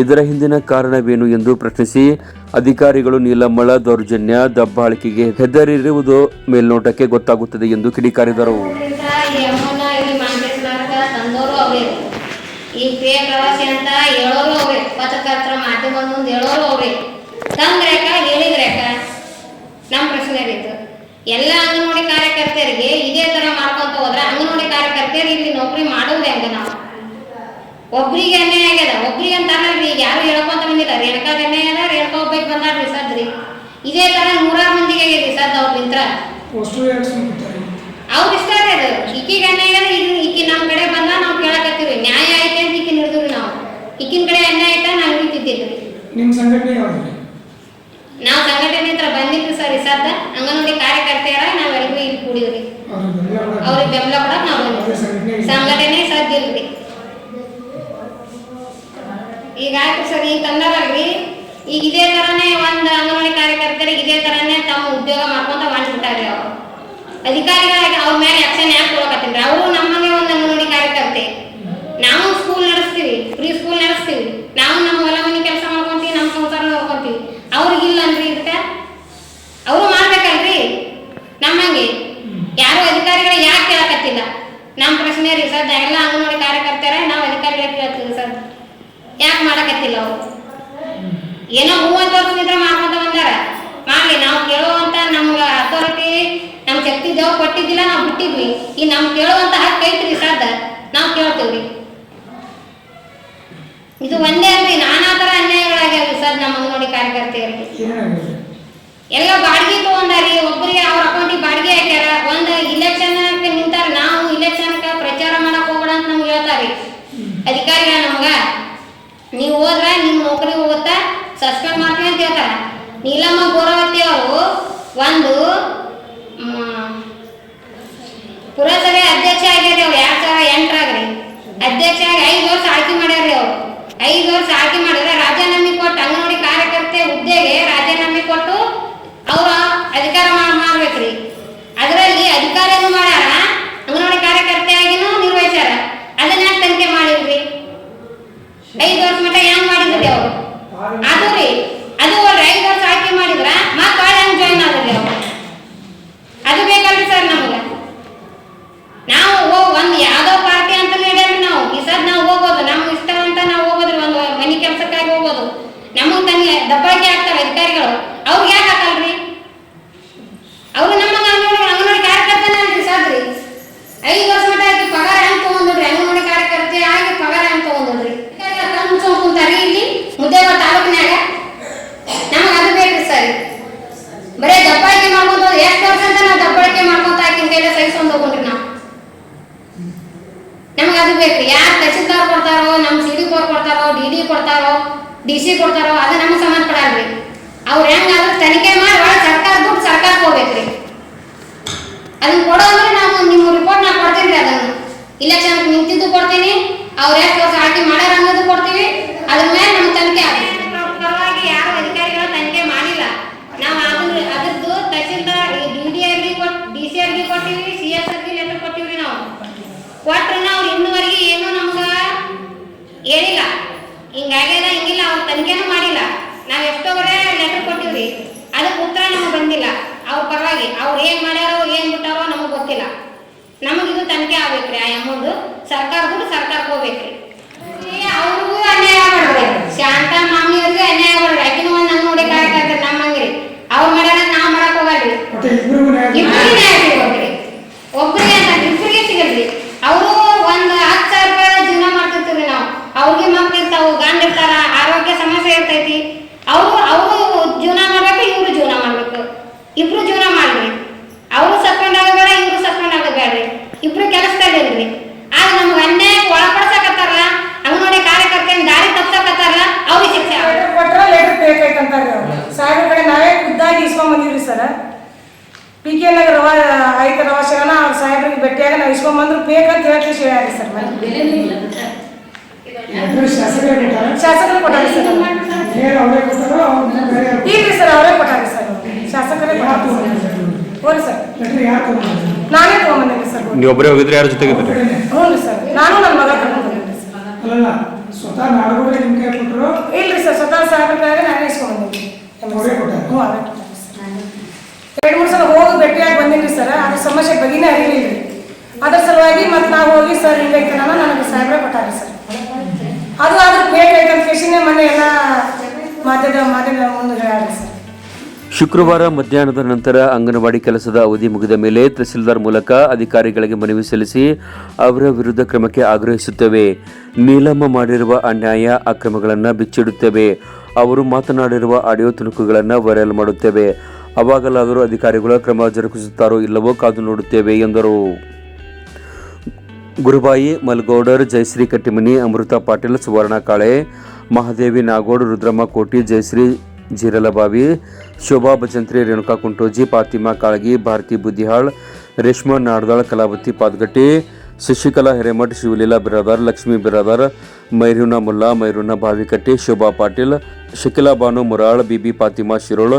ಇದರ ಹಿಂದಿನ ಕಾರಣವೇನು ಎಂದು ಪ್ರಶ್ನಿಸಿ ಅಧಿಕಾರಿಗಳು ನೀಲಮ್ಮಳ ದೌರ್ಜನ್ಯ, ದಬ್ಬಾಳಿಕೆಗೆ ಹೆದರಿರುವುದು ಮೇಲ್ನೋಟಕ್ಕೆ ಗೊತ್ತಾಗುತ್ತದೆ ಎಂದು ಕಿಡಿಕಾರಿದರು ಅದ್ರಿಂದ ಈ ಅಮ್ಮನ ಇಲ್ಲಿ ಮಾಂಡೇಶ್ವರಕ ತಂದವರು ಅವರೇ ಈ ಪೇ ಪ್ರವಾಸಿ ಅಂತ ಹೇಳೋರು ಹೋಗ್ಬೇಕು ಪತ್ರಕರ್ತರ ಮಾಧ್ಯಮ ಮುಂದೆ ಹೇಳೋರು ಅವರೇ. ತಂದ್ರ್ಯಾಕ ಹೇಳಿದ್ರ್ಯಾಕ ನಮ್ಮ ಪ್ರಶ್ನೆ ಇತ್ತು ಎಲ್ಲ ಅಂಗನವಾಡಿ ಕಾರ್ಯಕರ್ತೆಯರಿಗೆ ಇದೇ ತರ ಮಾಡ್ಕೊಂತ ಹೋದ್ರೆ ಅಂಗನವಾಡಿ ಕಾರ್ಯಕರ್ತೆಯರು ಇಲ್ಲಿ ನೌಕರಿ ಮಾಡೋದು ಹೆಂಗ ನಾವು? ಒಬ್ರಿಗೆ ಅನ್ಯಾಯ ಆಗ್ಯದ? ಒಬ್ರಿಗೆ ಅಂತಾರಲ್ರಿ ಈಗ ಯಾರು ಹೇಳ್ಕೊಂತ ಬಂದಿಲ್ಲ. ರೇಣುಕಾಗ ಅನ್ಯಾಯ ಅದ ರೇಣುಕಾ ಒಬ್ಬಕ್ಕೆ ಬಂದಾರ್ರಿ ಸದ್ರಿ. ಇದೇ ತರ ನೂರಾರು ಮಂದಿಗೆ ಆಗ್ಯದ ಸದ್ ಅವ್ರ ನಿಂತ್ರ. ಅವ್ರ ಇಷ್ಟ ಅದು ಈಕಿ ನಮ್ಮ ಕಡೆ ಬಂದ ನಾವು ಕೇಳಕತ್ತೀವಿ. ನ್ಯಾಯ ಐತೆ ಅಂತ ಈಕಿ ಹಿಡಿದ್ರು ನಾವು. ಈಕಿನ ಕಡೆ ಅನ್ಯಾಯ ಐತ ನಾವು ಹಿಡಿತಿದ್ದಿಲ್ರಿ ನಿಮ್ಮ ಸಂಘಟನೆ ನಾವು ಸಂಘಟನೆ ಹತ್ರ ಬಂದಿದ್ರು ಸರ್ ಇಸಾದ ಅಂಗನವಾಡಿ ಕಾರ್ಯಕರ್ತೆಯರ ನಾವೆಲ್ಲರೂ ಇಲ್ಲಿ ಕೂಡಿವ್ರಿ ಅವ್ರಿಗೆ ಬೆಂಬಲ ಕೊಡಕ್ ನಾವು ಬಂದಿದ್ವಿ. ಸಂಘಟನೆ ಸದ್ಯ ಇಲ್ರಿ ಈಗ ಆಯ್ತು ಸರ್ ಈಗ ತಂದಾರಲ್ರಿ ಈಗ ಇದೇ ತರನೇ ಒಂದು ಅಂಗನವಾಡಿ ಕಾರ್ಯಕರ್ತರಿಗೆ ಇದೇ ತರನೇ ತಮ್ಮ ಉದ್ಯೋಗ ಮಾಡ್ಕೊಂತ ಮಾಡಿಬಿಟ್ಟಾರ್ರಿ ಅವ್ರು. ಅಧಿಕಾರಿಗಳಾಗಿ ಅವ್ರ ಮೇಲೆ ಆಕ್ಷನ್ ಯಾಕೆ ಕೊಡಕತ್ತೀನ್ರಿ ಅವರು ನಮ್ಮಂಗೆ ಒಂದು ನೋಡಿ ಕಾರ್ಯಕರ್ತೆ. ನಾವು ಸ್ಕೂಲ್ ನಡೆಸ್ತೀವಿ ಫ್ರೀ ಸ್ಕೂಲ್ ನಡೆಸ್ತೀವಿ. ನಾವು ನಮ್ಮ ಹೊಲ ಮನೆ ಕೆಲಸ ಮಾಡ್ಕೊಂತೀವಿ, ನಮ್ಮ ಸಂಸಾರ ನೋಡ್ಕೊಂತೀವಿ. ಅವ್ರಿಗಿಲ್ಲ ಅಂದ್ರಿ ಇದಕ್ಕೆ? ಅವರು ಮಾಡ್ಬೇಕಲ್ರಿ? ನಮ್ಮಂಗೆ ಯಾರು ಅಧಿಕಾರಿಗಳು ಯಾಕೆ ಕೇಳಕತ್ತಿಲ್ಲ? ನಮ್ಮ ಪ್ರಶ್ನೆ ರೀ ಸರ್ ಎಲ್ಲ ಅಂಗನವಾಡಿ ಕಾರ್ಯಕರ್ತರ ನಾವು ಅಧಿಕಾರಿಗಳ ಕೇಳ್ತೀವಿ ಸರ್. ಯಾಕೆ ಮಾಡಕತ್ತಿಲ್ಲ ಅವರು? ಏನೋ ಮೂವತ್ತು ವರ್ಷದಿಂದ ಮಾಡ್ಕೊಂತ ಬಂದಾರ. ಮಾಡ್ಲಿ, ನಾವು ಕೇಳುವಂತ ನಮ್ಗೆ ಅಥಾರಿಟಿ ನಮ್ ಶಕ್ತಿ ದೇವ್ ಕೊಟ್ಟಿದ್ದಿಲ್ಲ, ನಾವು ಬಿಟ್ಟಿದ್ವಿ. ಈ ನಮ್ ಕೇಳುವಂತ ಹಕ್ಕು ಐತ್ರಿ ನಾವ್ ನಾವು ಕೇಳ್ತೀವ್ರಿ ಇದು ಒಂದೇ ಅಲ್ರಿ, ನಾನಾ ತರ ಅನ್ಯಾಯಗಳಾಗ್ಯಾವ್ರಿ ಸರ್ ನಮ್ಮ ಅಂಗನವಾಡಿ ಕಾರ್ಯಕರ್ತೆಯರಿಗೆ. ಎಲ್ಲ ಬಾಡಿಗೆ ತಗೊಂಡಾರಿ ಒಬ್ಬರಿಗೆ ಅವ್ರ ಅಕೌಂಟಿಗೆ ಬಾಡಿಗೆ ಹಾಕ್ಯಾರ, ಒಂದ್ ಇಲೆಕ್ಷನ್ ನಿಂತಾರ, ನಾವು ಇಲೆಕ್ಷನ್ ಪ್ರಚಾರ ಮಾಡಕ್ ಹೋಗೋಣ ಅಂತ ನಮ್ಗೆ ಹೇಳ್ತಾರಿ ಅಧಿಕಾರಿಗಳ ನಮ್ಗ, ನೀವು ಹೋದ್ರ ನಿಮ್ ನೌಕರಿ ಹೋಗುತ್ತಾ, ಸಸ್ಪೆಂಡ್ ಮಾಡ್ತೀವಿ ಅಂತ ಹೇಳ್ತಾರ. ನೀಲಮ್ಮ ಗೋರವತಿ ಅವರು ಒಂದು ಪುರಸಭೆ ಅಧ್ಯಕ್ಷ ಆಗ್ಯಾರಿ ಅವ್ರು. ಎರಡ್ ಸಾವಿರ ಎಂಟರಾಗ್ರಿ ಅಧ್ಯಕ್ಷ ಆಗಿ ಐದು ವರ್ಷ ಆಯ್ಕೆ ಮಾಡ್ಯಾರ್ರಿ ಅವ್ರು. ಐದು ವರ್ಷ ಆಯ್ಕೆ ಮಾಡಿದ್ರೆ ರಾಜೀನಾಮೆ ಕೊಟ್ಟು ಅಂಗನವಾಡಿ ಕಾರ್ಯಕರ್ತೆ ಹುದ್ದೆಗೆ ರಾಜೀನಾಮೆ ಕೊಟ್ಟು ಅವ್ರ ಅಧಿಕಾರ ಮಾಡ್- ಮಾಡ್ಬೇಕ್ರಿ ಅದರಲ್ಲಿ ಅಧಿಕಾರಿನೂ ಮಾಡ್ಯಾರ ಅಂಗನವಾಡಿ ಕಾರ್ಯಕರ್ತೆಯಾಗಿನೂ ನಿರ್ವಹಿಸ್ಯಾರ ಅದನ್ನ ಯಾಕೆ ತನಿಖೆ ಮಾಡಿಲ್ರಿ ಐದು ವರ್ಷ ಮಟ್ಟ ಹೆಂಗ್ ಮಾಡಿದ್ರಿ ಅವ್ರು ಅದು ರೀ ಅದು ಅಲ್ರಿ ಐದು ವರ್ಷ ಆಯ್ಕೆ ಮಾಡಿದ್ರ ಮತ್ತ ಹೆಂಗ್ ಜಾಯಿನ್ ಆದ್ರಿ ಅವ್ರು ಅದು ಬೇಕಲ್ರಿ ಸರ್ ನಮ್ಗೆ ನಾವು ಹೋಗ್ ಒಂದ್ ಯಾವ್ದೋ ಪಾರ್ಟಿ ಅಂತ ಹೇಳ್ಯಾರಿ ನಾವು ಈ ಸದ್ ನಾವು ಹೋಗೋದು ನಮ್ಗೆ ಇಷ್ಟ ಅಂತ ನಾವು ಹೋಗೋದ್ರಿ ಒಂದು ಮನಿ ಕೆಲ್ಸಕ್ಕಾಗಿ ಹೋಗೋದು ನಮಗ್ ತನಗೆ ದಬ್ಬಾಳಿಕೆ ಆಗ್ತಾರ ಅಧಿಕಾರಿಗಳು ಅವ್ರಿಗೆ ಯಾಕೆ ಹಾಕಲ್ರಿ ಅವ್ರು ನಮ್ಮ ಅಂಗನವಾಡಿ ಅಂಗನವಾಡಿ ಕಾರ್ಯಕರ್ತನೇ ಅಲ್ರಿ ಸದ್ರಿ ಐದು ವರ್ಷ ಮಟ್ಟ ಆಯ್ತು ಪಗಾರ ಹೆಂಗ್ ತಗೊಂಡ್ರಿ ಅಂಗನವಾಡಿ ಕಾರ್ಯಕರ್ತೆ ಆಗಿ ಪಗಾರ ಹೆಂಗ್ ತಗೊಂಡ್ರಿ ಮುಚ್ಕೊಂಡ್ ಕುಂತಾರಿ ಇಲ್ಲಿ ಮುದ್ದೇವ ತಾಲೂಕಿನ್ಯಾಗ ನಮಗ್ ಅದು ಬೇಕ್ರಿ ಸರ್ ಬರೇ ದಬ್ಬಾಳಿಕೆ ಮಾಡ್ಕೊಂತ ಎಷ್ಟು ವರ್ಷ ಅಂತ ನಾವು ದಬ್ಬಾಳಿಕೆ ಮಾಡ್ಕೊಂತ ಆಕಿನ ಕೈಲ ಸಹಿಸ್ಕೊಂಡ್ ಹೋಗ್ರಿ ನಾವು ನಮಗೆ ಅದು ಬೇಕ್ರಿ ಯಾರು ತಹಸೀಲ್ದಾರ್ ಕೊಡ್ತಾರೋ ನಮ್ಮ ಸಿ ಡಿ ಕೋರ್ ಕೊಡ್ತಾರೋ, ಡಿ ಡಿ ಕೊಡ್ತಾರೋ, ಡಿ ಸಿ ಕೊಡ್ತಾರೋ, ಅದು ನಮಗೆ ಸಂಬಂಧಪಡಲ್ರಿ ಅವ್ರು ಹೆಂಗಾದ್ರೂ ತನಿಖೆ ಮಾಡಿ ಒಳಗೆ ಸರ್ಕಾರ ದುಡ್ಡು ಸರ್ಕಾರಕ್ಕೆ ಹೋಗ್ಬೇಕ್ರಿ. ಅದನ್ನ ಕೊಡೋದ್ರೆ ನಾವು ನಿಮ್ಮ ರಿಪೋರ್ಟ್ ನಾ ಕೊಡ್ತೀನಿ ರೀ ಅದನ್ನು. ಇಲೆಕ್ಷನ್ ನಿಂತಿದ್ದು ಕೊಡ್ತೀನಿ, ಅವ್ರು ಎಷ್ಟು ವರ್ಷ ಆಯ್ಕೆ ಮಾಡ್ಯಾರ ಅನ್ನೋದು ಕೊಡ್ತೀವಿ, ಅದ್ರ ಮೇಲೆ ನಮ್ಮ ತನಿಖೆ ಆಗ್ತದೆ ಪರವಾಗಿ ಯಾರು ಅಧಿಕಾರಿಗಳು ತನಿಖೆ ಮಾಡಿಲ್ಲ ನಾವು ಅದ್ರ ಅದ್ರದ್ದು ತಹಸೀಲ್ದಾರ್ ಡಿ ಡಿ ಆರ್ಗೆ ಕೊಟ್ಟು ಡಿ ಸಿ ಆರ್ಗೆ ಕೊಟ್ಟಿವಿ ಸಿ ಎಸ್ ಆರ್ಗೆ ಲೆಟರ್ ಕೊಟ್ಟಿವ್ರಿ ನಾವು ಕೊಟ್ರು ನಾವು ಇನ್ನುವರೆಗೆ ಏನು ನಮ್ಗ ಹೇಳಿಲ್ಲ ಹಿಂಗಾಗ್ಯದ ಹಿಂಗಿಲ್ಲ ಅವ್ರು ತನಿಖೆನೂ ಮಾಡಿಲ್ಲ. ನಾವು ಕಡೆ ಲೆಟರ್ ಕೊಟ್ಟಿವ್ರಿ. ಅದಕ್ಕೆ ಉತ್ತರ ನಮಗೆ ಬಂದಿಲ್ಲ. ಅವ್ರ ಪರವಾಗಿ ಅವ್ರು ಏನ್ ಮಾಡ್ಯಾರೋ ಏನು ಬಿಟ್ಟಾರೋ ನಮಗೆ ಗೊತ್ತಿಲ್ಲ. ನಮಗಿದು ತನಿಖೆ ಆಗ್ಬೇಕ್ರಿ ಆ ಅಮೌಂಟ್ ಸರ್ಕಾರ ದುಡ್ಡು ಸರ್ಕಾರಕ್ಕೆ ಹೋಗ್ಬೇಕ್ರಿ. ಅವ್ರಿಗೂ ಅನ್ಯಾಯ ಮಾಡ್ಬೇಕು ಶಾಂತ ಮಾಮಿಯವ್ರಿಗೂ ಅನ್ಯಾಯ ಮಾಡ್ರಿ ಆಕಿನೂ ಒಂದ್ ನಂಗ್ ನೋಡಿ ಕಾರ್ಯಕರ್ತ ನಮ್ಮಂಗ್ರಿ ಅವ್ರು ಮಾಡ್ಯಾರ ನಾವ್ ಮಾಡಕ್ ಹೋಗಲ್ರಿ ಒಟ್ಟು ಇಬ್ಬರಿಗೂ ನ್ಯಾಯ ಇಬ್ಬರಿಗೆ ನ್ಯಾಯ ಸಿಗೋದ್ರಿ ಒಬ್ಬರಿಗೆ ಅಂತ ಇಬ್ಬರಿಗೆ ಸಿಗಲ್ರಿ ಅವರು ಒಂದ್ ಹತ್ತು ಸಾವಿರ ರೂಪಾಯಿ ಜೀವನ ಮಾಡ್ತಿರ್ತೀವಿ ನಾವು ಅವ್ರಿಗೆ ಮಕ್ಳು ಇರ್ತಾವ ಗಂಡ ಇರ್ತಾರ ಆರೋಗ್ಯ ಸಮಸ್ಯೆ ಇರ್ತೈತಿ ಅವರು ಅವರು ಜೀವನ ಮಾಡ್ಬೇಕು ಇವ್ರು ಜೀವನ ಮಾಡ್ಬೇಕು ಇಬ್ರು ಜೀವನ ಮಾಡ್ರಿ ಅವರು ಸಸ್ಪೆಂಡ್ ಆಗಬೇಡ ಇವ್ರು ಸಸ್ಪೆಂಡ್ ಆಗಬೇಡ್ರಿ ಇಬ್ರು ಕೆಲಸದಲ್ಲಿ ಇರ್ರಿ ಆಗ ನಮ್ಗೆ ಅನ್ಯಾಯ ಒಳಪಡಿಸಕತ್ತಾರಲ್ಲ ಅಂಗನವಾಡಿ ಕಾರ್ಯಕರ್ತೆನ ದಾರಿ ತಪ್ಸಕತ್ತಾರಲ್ಲ ಅವ್ರಿಗೆ ಶಿಕ್ಷೆ ಆಗ್ಬೇಕು. ಲೆಟರ್ ಕೊಟ್ರ ಲೆಟರ್ ಬೇಕಾಯ್ತಂತಾರ್ರಿ ಅವ್ರು ಸಾಹೇಬ್ರ ಕಡೆ ನಾವೇ ಖುದ್ದಾಗಿ ಇಸ್ಕೊಂಡ್ ಬಂದಿವ್ರಿ ಸರ್. ಪಿ ಕೆ ನಗರ ರವ ಆಯ್ತು ರವ ಶರಣ ಅವ್ರ ಸಾಹೇಬ್ರಿಗೆ ಭೇಟಿಯಾಗ ನಾವು ಇಸ್ಕೊಂಬಂದ್ರು ಬೇಕಂತ ಹೇಳ್ತೀವಿ ಹೇಳ್ಯಾರಿ ಸರ್. ಮನೆ ಲೆಟರ್ ಶಾಸಕರೇ ಕೊಟ್ಟಾರ? ಸರ್. ಯಾರು ಇಲ್ರಿ ಸರ್ ಅವರೇ ಕೊಟ್ಟಾರಿ ಸರ್. ಶಾಸಕರೇ ಕೊಟ್ಟಾರಿ ಸರ್. ಸರ್ ನಾನೇ ತಗೊಂಬಂದಿನಿ ಸರ್. ನೀವು ಒಬ್ಬರೇ ಹೋಗಿದ್ರೆ ಯಾರ ಜೊತೆಗೆ ಹ್ಞೂ ರೀ ಸರ್. ನಾನು ನನ್ನ ಮಗ ಕರ್ಕೊಂಡು ಬಂದಿನಿ ಸರ್ ಸ್ವತಃ ಇಲ್ಲ ರೀ ಕೊಟ್ಟರು ಇಲ್ರಿ ಸರ್ ಸ್ವತಃ ಸಾಹೇಬ್ರ ನಾನೇ ಇಸ್ಕೊಂಡ್ ಬಂದಿನಿ ಅವರೇ ಕೊಟ್ಟಾರ? ಹ್ಞೂ ಸರ್ ಎರಡು ಮೂರು ಸಲ ಹೋಗಿ ಭೇಟಿಯಾಗಿ ಬಂದಿನಿ ಸರ್. ಅದ್ರ ಸಮಸ್ಯೆ ಬಗೆನೇ ಅರಿಲಿಲ್ಲ ಅದ್ರ ಸಲುವಾಗಿ ಮತ್ತೆ ನಾವು ಹೋಗಿ ಸರ್ ಹಿಂಗೈತೆ ನಾನು ನನಗೆ ಸಾಹೇಬ್ರೆ ಕೊಟ್ಟಾರಿ ಸರ್. ಅದು ಅದ್ರ ಬೇಕೈತೆ ಅಂತ ಕೇಸಿನೇ ಎಲ್ಲ ಮಾಧ್ಯಮ ಮಾಧ್ಯಮ ಮುಂದೆ ಹೇಳಿ ಸರ್. ಶುಕ್ರವಾರ ಮಧ್ಯಾಹ್ನದ ನಂತರ ಅಂಗನವಾಡಿ ಕೆಲಸದ ಅವಧಿ ಮುಗಿದ ಮೇಲೆ ತಹಸೀಲ್ದಾರ್ ಮೂಲಕ ಅಧಿಕಾರಿಗಳಿಗೆ ಮನವಿ ಸಲ್ಲಿಸಿ ಅವರ ವಿರುದ್ಧ ಕ್ರಮಕ್ಕೆ ಆಗ್ರಹಿಸುತ್ತೇವೆ. ನೀಲಮ್ಮ ಮಾಡಿರುವ ಅನ್ಯಾಯ ಅಕ್ರಮಗಳನ್ನು ಬಿಚ್ಚಿಡುತ್ತೇವೆ. ಅವರು ಮಾತನಾಡಿರುವ ಆಡಿಯೋ ತುಣುಕುಗಳನ್ನು ವೈರಲ್ ಮಾಡುತ್ತೇವೆ. ಅವಾಗಲಾದರೂ ಅಧಿಕಾರಿಗಳು ಕ್ರಮ ಜರುಗಿಸುತ್ತಾರೋ ಇಲ್ಲವೋ ಕಾದು ನೋಡುತ್ತೇವೆ ಎಂದರು. ಗುರುಬಾಯಿ ಮಲ್ಗೌಡರ್, ಜಯಶ್ರೀ ಕಟ್ಟಿಮನಿ, ಅಮೃತ ಪಾಟೀಲ್, ಸುವರ್ಣ ಕಾಳೆ, ಮಹಾದೇವಿ ನಾಗೋಡ್, ರುದ್ರಮ್ಮ ಕೋಟಿ, ಜಯಶ್ರೀ ಜೀರಲಬಾವಿ, ಶೋಭಾ ಭಜಂತ್ರಿ, ರೇಣುಕಾ ಕುಂಟೋಜಿ ಪಾತಿಮಾ ಕಾಳಗಿ, ಭಾರತಿ ಬುದ್ಧಿಹಾಳ್, ರೇಷ್ಮಾ ನಾಡ್ದಾಳ್, ಕಲಾವತಿ ಪಾದ್ಗಟ್ಟಿ, ಶಶಿಕಲಾ ಹಿರೇಮಠ್, ಶಿವಲೀಲಾ ಬಿರಾದಾರ್, ಲಕ್ಷ್ಮೀ ಬಿರಾದಾರ್, ಮೈರೂನ ಮುಲ್ಲಾ, ಮೈರೂನ ಭಾವಿಕಟ್ಟಿ, ಶೋಭಾ ಪಾಟೀಲ್, ಶಕಿಲಾ ಬಾನು ಮುರಾಳ್, ಬಿಬಿ ಪಾತಿಮಾ ಶಿರೋಳ್